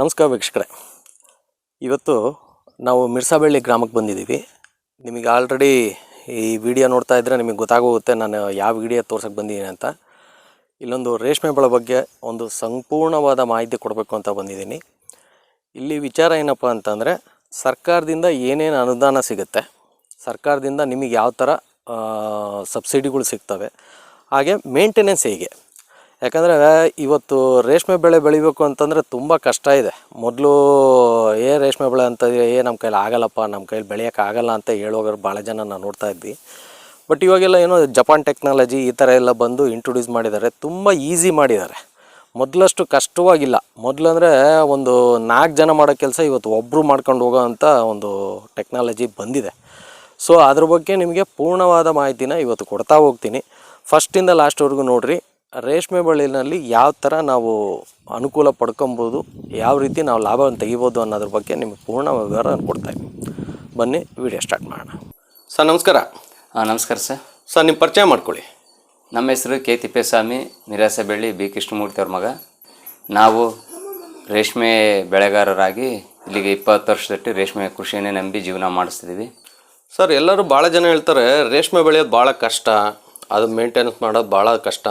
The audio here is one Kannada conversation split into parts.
ನಮಸ್ಕಾರ ವೀಕ್ಷಕರೇ. ಇವತ್ತು ನಾವು ಮಿರ್ಸಾಬಳ್ಳಿ ಗ್ರಾಮಕ್ಕೆ ಬಂದಿದ್ದೀವಿ. ನಿಮಗೆ ಆಲ್ರೆಡಿ ಈ ವಿಡಿಯೋ ನೋಡ್ತಾ ಇದ್ದರೆ ನಿಮಗೆ ಗೊತ್ತಾಗೋಗುತ್ತೆ ನಾನು ಯಾವ ವಿಡಿಯೋ ತೋರ್ಸೋಕ್ಕೆ ಬಂದಿದ್ದೀನಿ ಅಂತ. ಇಲ್ಲೊಂದು ರೇಷ್ಮೆ ಬಳ ಬಗ್ಗೆ ಒಂದು ಸಂಪೂರ್ಣವಾದ ಮಾಹಿತಿ ಕೊಡಬೇಕು ಅಂತ ಬಂದಿದ್ದೀನಿ. ಇಲ್ಲಿ ವಿಚಾರ ಏನಪ್ಪ ಅಂತಂದರೆ, ಸರ್ಕಾರದಿಂದ ಏನೇನು ಅನುದಾನ ಸಿಗುತ್ತೆ, ಸರ್ಕಾರದಿಂದ ನಿಮಗೆ ಯಾವ ಥರ ಸಬ್ಸಿಡಿಗಳು ಸಿಗ್ತವೆ, ಹಾಗೆ ಮೇಂಟೆನೆನ್ಸ್ ಹೇಗೆ ಯಾಕಂದರೆ ಇವತ್ತು ರೇಷ್ಮೆ ಬೆಳೆ ಬೆಳಿಬೇಕು ಅಂತಂದರೆ ತುಂಬ ಕಷ್ಟ ಇದೆ. ಮೊದಲು, ಏ ರೇಷ್ಮೆ ಬೆಳೆ ಅಂತ ಏ ನಮ್ಮ ಕೈಲಿ ಆಗಲ್ಲಪ್ಪ ನಮ್ಮ ಕೈಲಿ ಬೆಳೆಯೋಕೆ ಆಗಲ್ಲ ಅಂತ ಹೇಳೋಗ್ರು ಭಾಳ ಜನ ನಾನು ನೋಡ್ತಾ ಇದ್ವಿ. ಬಟ್ ಇವಾಗೆಲ್ಲ ಏನೋ ಜಪಾನ್ ಟೆಕ್ನಾಲಜಿ ಈ ಥರ ಎಲ್ಲ ಬಂದು ಇಂಟ್ರೊಡ್ಯೂಸ್ ಮಾಡಿದ್ದಾರೆ. ತುಂಬ ಈಸಿ ಮಾಡಿದ್ದಾರೆ. ಮೊದಲಷ್ಟು ಕಷ್ಟವಾಗಿಲ್ಲ. ಮೊದಲಂದರೆ ಒಂದು ನಾಲ್ಕು ಜನ ಮಾಡೋ ಕೆಲಸ ಇವತ್ತು ಒಬ್ಬರು ಮಾಡ್ಕೊಂಡು ಹೋಗೋ ಅಂಥ ಒಂದು ಟೆಕ್ನಾಲಜಿ ಬಂದಿದೆ. ಸೊ, ಅದ್ರ ಬಗ್ಗೆ ನಿಮಗೆ ಪೂರ್ಣವಾದ ಮಾಹಿತಿನ ಇವತ್ತು ಕೊಡ್ತಾ ಹೋಗ್ತೀನಿ. ಫಸ್ಟಿಂದ ಲಾಸ್ಟ್ವರೆಗೂ ನೋಡ್ರಿ. ರೇಷ್ಮೆ ಬೆಳೆಯಲ್ಲಿ ಯಾವ ಥರ ನಾವು ಅನುಕೂಲ ಪಡ್ಕೊಬೋದು ಯಾವ ರೀತಿ ನಾವು ಲಾಭವನ್ನು ತೆಗಿಬೋದು ಅನ್ನೋದ್ರ ಬಗ್ಗೆ ನಿಮಗೆ ಪೂರ್ಣ ವಿವರ ಕೊಡ್ತಾ ಇದ್ದೀನಿ. ಬನ್ನಿ ವಿಡಿಯೋ ಸ್ಟಾರ್ಟ್ ಮಾಡೋಣ. ಸರ್ ನಮಸ್ಕಾರ. ಹಾಂ ನಮಸ್ಕಾರ ಸರ್. ಸರ್ ನಿಮ್ಮ ಪರಿಚಯ ಮಾಡ್ಕೊಳ್ಳಿ. ನಮ್ಮ ಹೆಸರು ಕೆ ತಿಪ್ಪೇಸ್ವಾಮಿ ನಿರಾಸಬೆಳ್ಳಿ ಬಿ ಕೃಷ್ಣಮೂರ್ತಿ ಅವ್ರ ಮಗ. ನಾವು ರೇಷ್ಮೆ ಬೆಳೆಗಾರರಾಗಿ ಇಲ್ಲಿಗೆ ಇಪ್ಪತ್ತು ವರ್ಷದಟ್ಟು ರೇಷ್ಮೆ ಕೃಷಿಯನ್ನೇ ನಂಬಿ ಜೀವನ ಮಾಡಿಸ್ತಿದ್ದೀವಿ. ಸರ್ ಎಲ್ಲರೂ ಭಾಳ ಜನ ಹೇಳ್ತಾರೆ ರೇಷ್ಮೆ ಬೆಳೆಯೋದು ಭಾಳ ಕಷ್ಟ ಅದು ಮೇಂಟೆನೆನ್ಸ್ ಮಾಡೋದು ಭಾಳ ಕಷ್ಟ.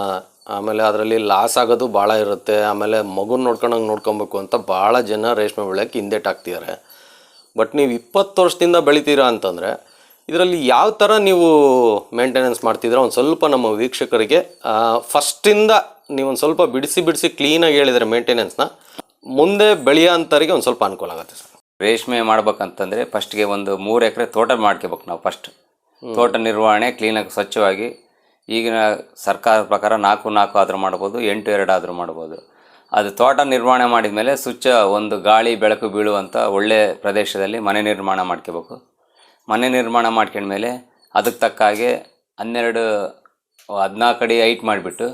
ಆಮೇಲೆ ಅದರಲ್ಲಿ ಲಾಸ್ ಆಗೋದು ಭಾಳ ಇರುತ್ತೆ. ಆಮೇಲೆ ಮಗುನ ನೋಡ್ಕೊಂಡಂಗೆ ನೋಡ್ಕೊಬೇಕು ಅಂತ ಭಾಳ ಜನ ರೇಷ್ಮೆ ಬೆಳೆಯೋಕ್ಕೆ ಹಿಂದೆಟಾಕ್ತಿದ್ದಾರೆ ಬಟ್ ನೀವು ಇಪ್ಪತ್ತು ವರ್ಷದಿಂದ ಬೆಳಿತೀರಾ ಅಂತಂದರೆ ಇದರಲ್ಲಿ ಯಾವ ಥರ ನೀವು ಮೇಂಟೆನೆನ್ಸ್ ಮಾಡ್ತಿದ್ರೆ? ಒಂದು ಸ್ವಲ್ಪ ನಮ್ಮ ವೀಕ್ಷಕರಿಗೆ ಫಸ್ಟಿಂದ ನೀವು ಒಂದು ಸ್ವಲ್ಪ ಬಿಡಿಸಿ ಬಿಡಿಸಿ ಕ್ಲೀನಾಗಿ ಹೇಳಿದರೆ ಮೇಂಟೆನೆನ್ಸ್ನ ಮುಂದೆ ಬೆಳೆಯೋ ಅಂಥವ್ರಿಗೆ ಒಂದು ಸ್ವಲ್ಪ ಅನುಕೂಲ ಆಗುತ್ತೆ ಸರ್. ರೇಷ್ಮೆ ಮಾಡ್ಬೇಕಂತಂದರೆ ಫಸ್ಟ್ಗೆ ಒಂದು ಮೂರು ಎಕರೆ ತೋಟ ಮಾಡ್ಕೋಬೇಕು ನಾವು ಫಸ್ಟ್ ತೋಟ ನಿರ್ವಹಣೆ ಕ್ಲೀನಾಗಿ ಸ್ವಚ್ಛವಾಗಿ ಈಗಿನ ಸರ್ಕಾರದ ಪ್ರಕಾರ ನಾಲ್ಕು ನಾಲ್ಕು ಆದರೂ ಮಾಡ್ಬೋದು, ಎಂಟು ಎರಡು ಆದರೂ ಮಾಡ್ಬೋದು. ಅದು ತೋಟ ನಿರ್ಮಾಣ ಮಾಡಿದ ಮೇಲೆ ಸುಚ್ಚ ಒಂದು ಗಾಳಿ, ಬೆಳಕು ಬೀಳುವಂಥ ಒಳ್ಳೆಯ ಪ್ರದೇಶದಲ್ಲಿ ಮನೆ ನಿರ್ಮಾಣ ಮಾಡ್ಕೋಬೇಕು. ಮನೆ ನಿರ್ಮಾಣ ಮಾಡ್ಕೊಂಡ್ಮೇಲೆ ಅದಕ್ಕೆ ತಕ್ಕ ಹಾಗೆ ಹನ್ನೆರಡು, ಹದಿನಾಲ್ಕು ಅಡಿ ಹೈಟ್ ಮಾಡಿಬಿಟ್ಟು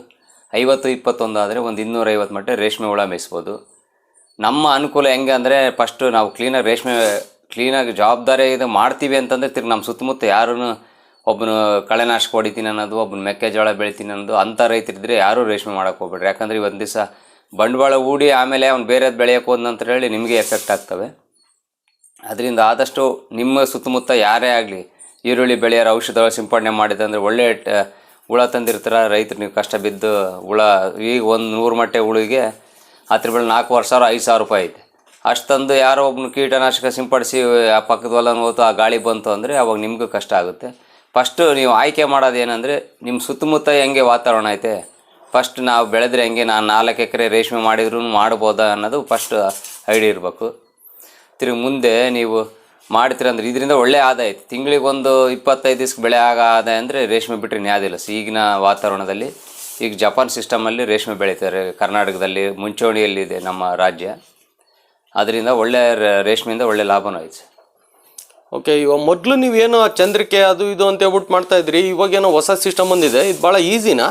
ಐವತ್ತು, ಇಪ್ಪತ್ತೊಂದು ಆದರೆ ಒಂದು ಇನ್ನೂರೈವತ್ತು ಮಟ್ಟ ರೇಷ್ಮೆ ಹುಳ ಮೇಯಿಸ್ಬೋದು. ನಮ್ಮ ಅನುಕೂಲ ಹೆಂಗೆ ಅಂದರೆ ಫಸ್ಟು ನಾವು ಕ್ಲೀನಾಗಿ ರೇಷ್ಮೆ ಕ್ಲೀನಾಗಿ ಜವಾಬ್ದಾರಿ ಇದು ಮಾಡ್ತೀವಿ ಅಂತಂದರೆ ತಿರ್ಗಿ ನಮ್ಮ ಸುತ್ತಮುತ್ತ ಯಾರೂ ಒಬ್ಬನು ಕಳೆನಾಶಕ ಹೊಡಿತೀನಿ ಅನ್ನೋದು, ಒಬ್ಬನು ಮೆಕ್ಕೆಜೋಳ ಬೆಳಿತೀನಿ ಅನ್ನೋದು ಅಂಥ ರೈತರಿದ್ದರೆ ಯಾರೂ ರೇಷ್ಮೆ ಮಾಡೋಕೆ ಹೋಗ್ಬೇಡ್ರಿ. ಯಾಕಂದರೆ ಒಂದು ದಿವಸ ಬಂಡವಾಳ ಹೂಡಿ ಆಮೇಲೆ ಅವ್ನು ಬೇರೆದು ಬೆಳೆಯೋಕೆ ಹೋದಂತ ಹೇಳಿ ನಿಮಗೆ ಎಫೆಕ್ಟ್ ಆಗ್ತವೆ. ಅದರಿಂದ ಆದಷ್ಟು ನಿಮ್ಮ ಸುತ್ತಮುತ್ತ ಯಾರೇ ಆಗಲಿ ಈರುಳ್ಳಿ ಬೆಳೆಯೋರು ಔಷಧ ಸಿಂಪಡಣೆ ಮಾಡಿದಂದ್ರೆ ಒಳ್ಳೆ ಹುಳ ತಂದಿರ್ತಾರೆ ರೈತರು, ನೀವು ಕಷ್ಟ ಬಿದ್ದು ಹುಳ, ಈಗ ಒಂದು ನೂರು ಮಟ್ಟೆ ಹುಳಿಗೆ ಹತ್ರ ಬೆಳೆ ನಾಲ್ಕೂವರೆ ಸಾವಿರ ಐದು ಸಾವಿರ ರೂಪಾಯಿ ಐತೆ. ಅಷ್ಟು ತಂದು ಯಾರೋ ಒಬ್ಬನು ಕೀಟನಾಶಕ ಸಿಂಪಡಿಸಿ ಆ ಪಕ್ಕದ ಹೊಲನ ಹೋತು, ಆ ಗಾಳಿ ಬಂತು ಅಂದರೆ ಅವಾಗ ನಿಮಗೂ ಕಷ್ಟ ಆಗುತ್ತೆ. ಫಸ್ಟು ನೀವು ಆಯ್ಕೆ ಮಾಡೋದು ಏನಂದರೆ ನಿಮ್ಮ ಸುತ್ತಮುತ್ತ ಹೆಂಗೆ ವಾತಾವರಣ ಐತೆ? ಫಸ್ಟ್ ನಾವು ಬೆಳೆದ್ರೆ ಹೆಂಗೆ? ನಾನು ನಾಲ್ಕು ಎಕರೆ ರೇಷ್ಮೆ ಮಾಡಿದ್ರು ಮಾಡ್ಬೋದಾ ಅನ್ನೋದು ಫಸ್ಟ್ ಐಡಿಯಾ ಇರಬೇಕು. ತಿರುಗಿ ಮುಂದೆ ನೀವು ಮಾಡ್ತೀರ ಅಂದ್ರೆ ಇದರಿಂದ ಒಳ್ಳೆ ಆದಾಯ ಐತೆ. ತಿಂಗಳಿಗೆ ಒಂದು ಇಪ್ಪತ್ತೈದು ದಿವ್ಸಕ್ಕೆ ಬೆಳೆ ಆಗ ಆದಾಯ ಅಂದರೆ ರೇಷ್ಮೆ ಬಿಟ್ಟರೆ ನ್ಯಾದಿಲ್ಲ ಸೊ ಈಗಿನ ವಾತಾವರಣದಲ್ಲಿ ಈಗ ಜಪಾನ್ ಸಿಸ್ಟಮಲ್ಲಿ ರೇಷ್ಮೆ ಬೆಳೀತಾರೆ. ಕರ್ನಾಟಕದಲ್ಲಿ, ಮುಂಚೂಣಿಯಲ್ಲಿದೆ ನಮ್ಮ ರಾಜ್ಯ. ಅದರಿಂದ ಒಳ್ಳೆಯ ರೇಷ್ಮೆಯಿಂದ ಒಳ್ಳೆ ಲಾಭನೂ ಐತೆ. ಓಕೆ ಇವಾಗ ಮೊದಲು ನೀವೇನು ಆ ಚಂದ್ರಿಕೆ ಅದು ಇದು ಅಂತ ಹೇಳ್ಬಿಟ್ಟು ಮಾಡ್ತಾ ಇದ್ರಿ ಇವಾಗ ಏನೋ ಹೊಸ ಸಿಸ್ಟಮ್ ಬಂದಿದೆ ಇದು ಭಾಳ ಈಸಿನಾ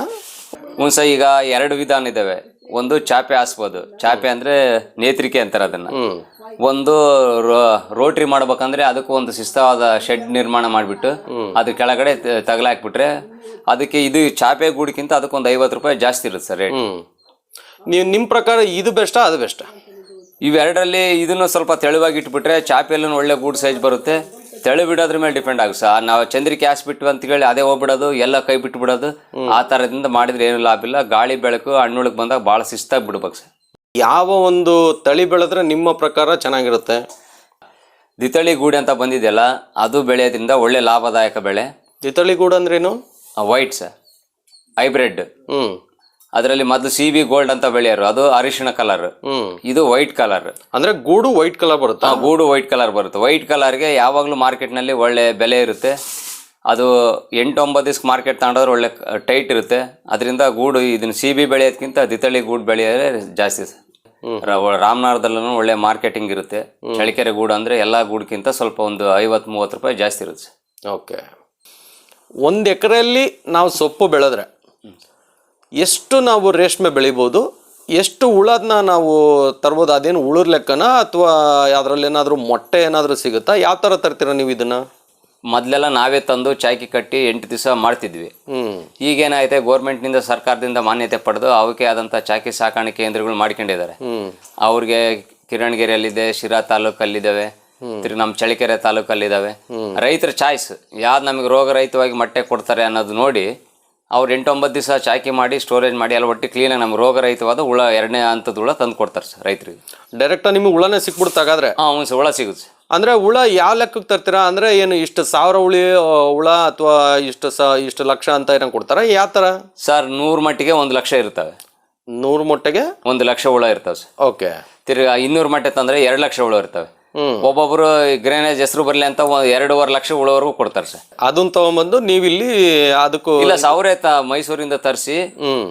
ಹ್ಞೂ ಸರ್ ಈಗ ಎರಡು ವಿಧಾನ ಇದ್ದಾವೆ ಒಂದು ಚಾಪೆ ಹಾಸ್ಬೋದು. ಚಾಪೆ ಅಂದರೆ ನೇತ್ರಿಕೆ ಅಂತಾರೆ ಅದನ್ನು. ಒಂದು ರೋ- ರೋಟ್ರಿ ಮಾಡ್ಬೇಕಂದ್ರೆ ಅದಕ್ಕೂ ಒಂದು ಶಿಸ್ತವಾದ ಶೆಡ್ ನಿರ್ಮಾಣ ಮಾಡಿಬಿಟ್ಟು ಅದ್ರ ಕೆಳಗಡೆ ತಗಲ ತಗಲಾಕ್ಬಿಟ್ರೆ ಅದಕ್ಕೆ ಇದು ಚಾಪೆ ಗೂಡಿಗಿಂತ ಅದಕ್ಕೊಂದು ಐವತ್ತು ರೂಪಾಯಿ ಜಾಸ್ತಿ ಇರುತ್ತೆ ಸರ್ ರೇಟ್ ನೀವು ನಿಮ್ಮ ಪ್ರಕಾರ ಇದು ಬೆಸ್ಟಾ ಅದು ಬೆಸ್ಟಾ? ಇವೆರಡರಲ್ಲಿ ಇದನ್ನು ಸ್ವಲ್ಪ ತೆಳುವಾಗಿ ಇಟ್ಬಿಟ್ರೆ ಚಾಪೆಲ್ಲೂ ಒಳ್ಳೆ ಗೂಡ್ ಸೈಜ್ ಬರುತ್ತೆ. ತೆಳು ಬಿಡೋದ್ರ ಮೇಲೆ ಡಿಪೆಂಡ್ ಆಗುತ್ತೆ ಸರ್. ನಾವು ಚಂದ್ರಿಕೆ ಬಿಟ್ಟು ಅಂತ ಹೇಳಿ ಅದೇ ಹೋಗ್ಬಿಡೋದು ಎಲ್ಲ ಕೈ ಬಿಟ್ಟು ಬಿಡೋದು. ಆ ಥರದಿಂದ ಮಾಡಿದ್ರೆ ಏನು ಲಾಭ ಇಲ್ಲ. ಗಾಳಿ ಬೆಳಕು ಹಣ್ಣುಳಕ್ಕೆ ಬಂದಾಗ ಭಾಳ ಶಿಸ್ತಾಗಿ ಬಿಡ್ಬೇಕು ಸರ್. ಯಾವ ಒಂದು ತಳಿ ಬೆಳೆದ್ರೆ ನಿಮ್ಮ ಪ್ರಕಾರ ಚೆನ್ನಾಗಿರುತ್ತೆ? ದಿತಳಿ ಗೂಡಿ ಅಂತ ಬಂದಿದೆಯಲ್ಲ ಅದು ಬೆಳೆಯೋದ್ರಿಂದ ಒಳ್ಳೆ ಲಾಭದಾಯಕ ಬೆಳೆ. ದಿತಳಿ ಗೂಡು ಅಂದ್ರೇನು? White sir. ಹೈಬ್ರಿಡ್. ಹ್ಞೂ ಅದರಲ್ಲಿ ಮೊದಲು ಸಿ ಬಿ ಗೋಲ್ಡ್ ಅಂತ ಬೆಳೆಯೋರು. ಅದು ಅರಿಶಿಣ ಕಲರ್ ಇದು ವೈಟ್ ಕಲರ್ ಅಂದ್ರೆ ಗೂಡು ವೈಟ್ ಕಲರ್ ಬರುತ್ತೆ? ಗೂಡು ವೈಟ್ ಕಲರ್ ಬರುತ್ತೆ. ವೈಟ್ ಕಲರ್ಗೆ ಯಾವಾಗಲೂ ಮಾರ್ಕೆಟ್ನಲ್ಲಿ ಒಳ್ಳೆ ಬೆಲೆ ಇರುತ್ತೆ. ಅದು ಎಂಟು ಒಂಬತ್ತು ದಿವ್ಸಕ್ಕೆ ಮಾರ್ಕೆಟ್ ತಗೊಂಡೋದ್ರೆ ಒಳ್ಳೆ ಟೈಟ್ ಇರುತ್ತೆ. ಅದರಿಂದ ಗೂಡು ಇದನ್ನ ಸಿ ಬಿ ಬೆಳೆಯೋದಕ್ಕಿಂತ ದಿತಳಿ ಗೂಡು ಬೆಳೆಯೋದೇ ಜಾಸ್ತಿ ರಾಮನಗರದಲ್ಲೂ ಒಳ್ಳೆ ಮಾರ್ಕೆಟಿಂಗ್ ಇರುತ್ತೆ. ಚಳಿಕೆರೆ ಗೂಡು ಅಂದರೆ ಎಲ್ಲ ಗೂಡ್ಕಿಂತ ಸ್ವಲ್ಪ ಒಂದು ಐವತ್ತು ಮೂವತ್ತು ರೂಪಾಯಿ ಜಾಸ್ತಿ ಇರುತ್ತೆ ಓಕೆ. ಒಂದು ಎಕರೆಯಲ್ಲಿ ನಾವು ಸೊಪ್ಪು ಬೆಳೆದ್ರೆ ಎಷ್ಟು ನಾವು ರೇಷ್ಮೆ ಬೆಳಿಬೋದು ಎಷ್ಟು ಹುಳದನ್ನ ನಾವು ತರ್ಬೋದು ಅದೇನು ಉಳುರ್ ಲೆಕ್ಕನ ಅಥವಾ ಅದರಲ್ಲಿ ಏನಾದರೂ ಮೊಟ್ಟೆ ಏನಾದರೂ ಸಿಗುತ್ತಾ? ಯಾವ ಥರ ತರ್ತೀರಾ ನೀವು ಇದನ್ನು? ಮೊದಲೆಲ್ಲ ನಾವೇ ತಂದು ಚಾಕಿ ಕಟ್ಟಿ ಎಂಟು ದಿವಸ ಮಾಡ್ತಿದ್ವಿ. ಈಗೇನಾಯ್ತೆ ಗೌರ್ಮೆಂಟ್ನಿಂದ ಸರ್ಕಾರದಿಂದ ಮಾನ್ಯತೆ ಪಡೆದು ಅವಕ್ಕೆ ಆದಂಥ ಚಾಕಿ ಸಾಕಾಣಿಕೆ ಕೇಂದ್ರಗಳು ಮಾಡ್ಕೊಂಡಿದ್ದಾರೆ. ಅವ್ರಿಗೆ ಕಿರಣಗೆರೆಯಲ್ಲಿದೆ ಶಿರಾ ತಾಲೂಕಲ್ಲಿದ್ದಾವೆ ತಿರ್ಗಿ ನಮ್ಮ ಚಳಿಕೆರೆ ತಾಲೂಕಲ್ಲಿದ್ದಾವೆ. ರೈತರ ಚಾಯ್ಸ್ ಯಾವ್ದು ನಮಗೆ ರೋಗರಹಿತವಾಗಿ ಮೊಟ್ಟೆ ಕೊಡ್ತಾರೆ ಅನ್ನೋದು ನೋಡಿ ಅವ್ರು ಎಂಟೊಂಬತ್ತು ದಿವಸ ಚಾಕಿ ಮಾಡಿ ಸ್ಟೋರೇಜ್ ಮಾಡಿ ಎಲ್ಲ ಒಟ್ಟು ಕ್ಲೀನಾಗಿ ನಮ್ಗೆ ರೋಗರಹಿತವಾದ ಹುಳ ಎರಡನೇ ಹಂತದ ಹುಳ ತಂದು ಕೊಡ್ತಾರೆ ಸರ್ ರೈತರಿಗೆ. ಡೈರೆಕ್ಟ್ ನಿಮಗೆ ಹುಳನೇ ಸಿಕ್ಬಿಡುತ್ತೆ ಹಾಗಾದ್ರೆ? ಹಾಂ ಹ್ಞೂ ಸರ್ ಹುಳ ಸಿಗುತ್ತೆ. ಅಂದ್ರೆ ಹುಳ ಯಾವ ಲೆಕ್ಕಕ್ಕೆ ತರ್ತೀರಾ? ಅಂದ್ರೆ ಏನು ಇಷ್ಟು ಸಾವಿರ ಹುಳಿ ಹುಳ ಅಥವಾ ಇಷ್ಟು ಸ ಇಷ್ಟು ಲಕ್ಷ ಅಂತ ಏನೋ ಕೊಡ್ತಾರೆ? ಯಾವ ಥರ ಸರ್ ನೂರು ಮಟ್ಟಿಗೆ ಒಂದು ಲಕ್ಷ ಇರ್ತವೆ. ನೂರು ಮೊಟ್ಟೆಗೆ? ಒಂದು ಲಕ್ಷ ಹುಳ ಇರ್ತವೆ ಸರ್. ಓಕೆ ತಿರ್ಗಿ ಇನ್ನೂರು ಮಟ್ಟೆ ತಂದರೆ ಎರಡು ಲಕ್ಷ ಹುಳ ಇರ್ತವೆ. ಹ್ಮ್. ಒಬ್ಬೊಬ್ಬರು ಗ್ರೇನೇಜ್ ಹೆಸರು ಬರ್ಲಿ ಅಂತ ಒಂದ್ ಎರಡೂವರೆ ಲಕ್ಷ ಉಳೋವರೆಗೂ ಕೊಡ್ತಾರೆ ಸರ್. ಅದನ್ನ ತಗೊಂಬಂದು ನೀವಿಲ್ಲಿ ಅದಕ್ಕೂ ಇಲ್ಲ ಸರ್ ಅವರೇ ತ ಮೈಸೂರಿಂದ ತರಿಸಿ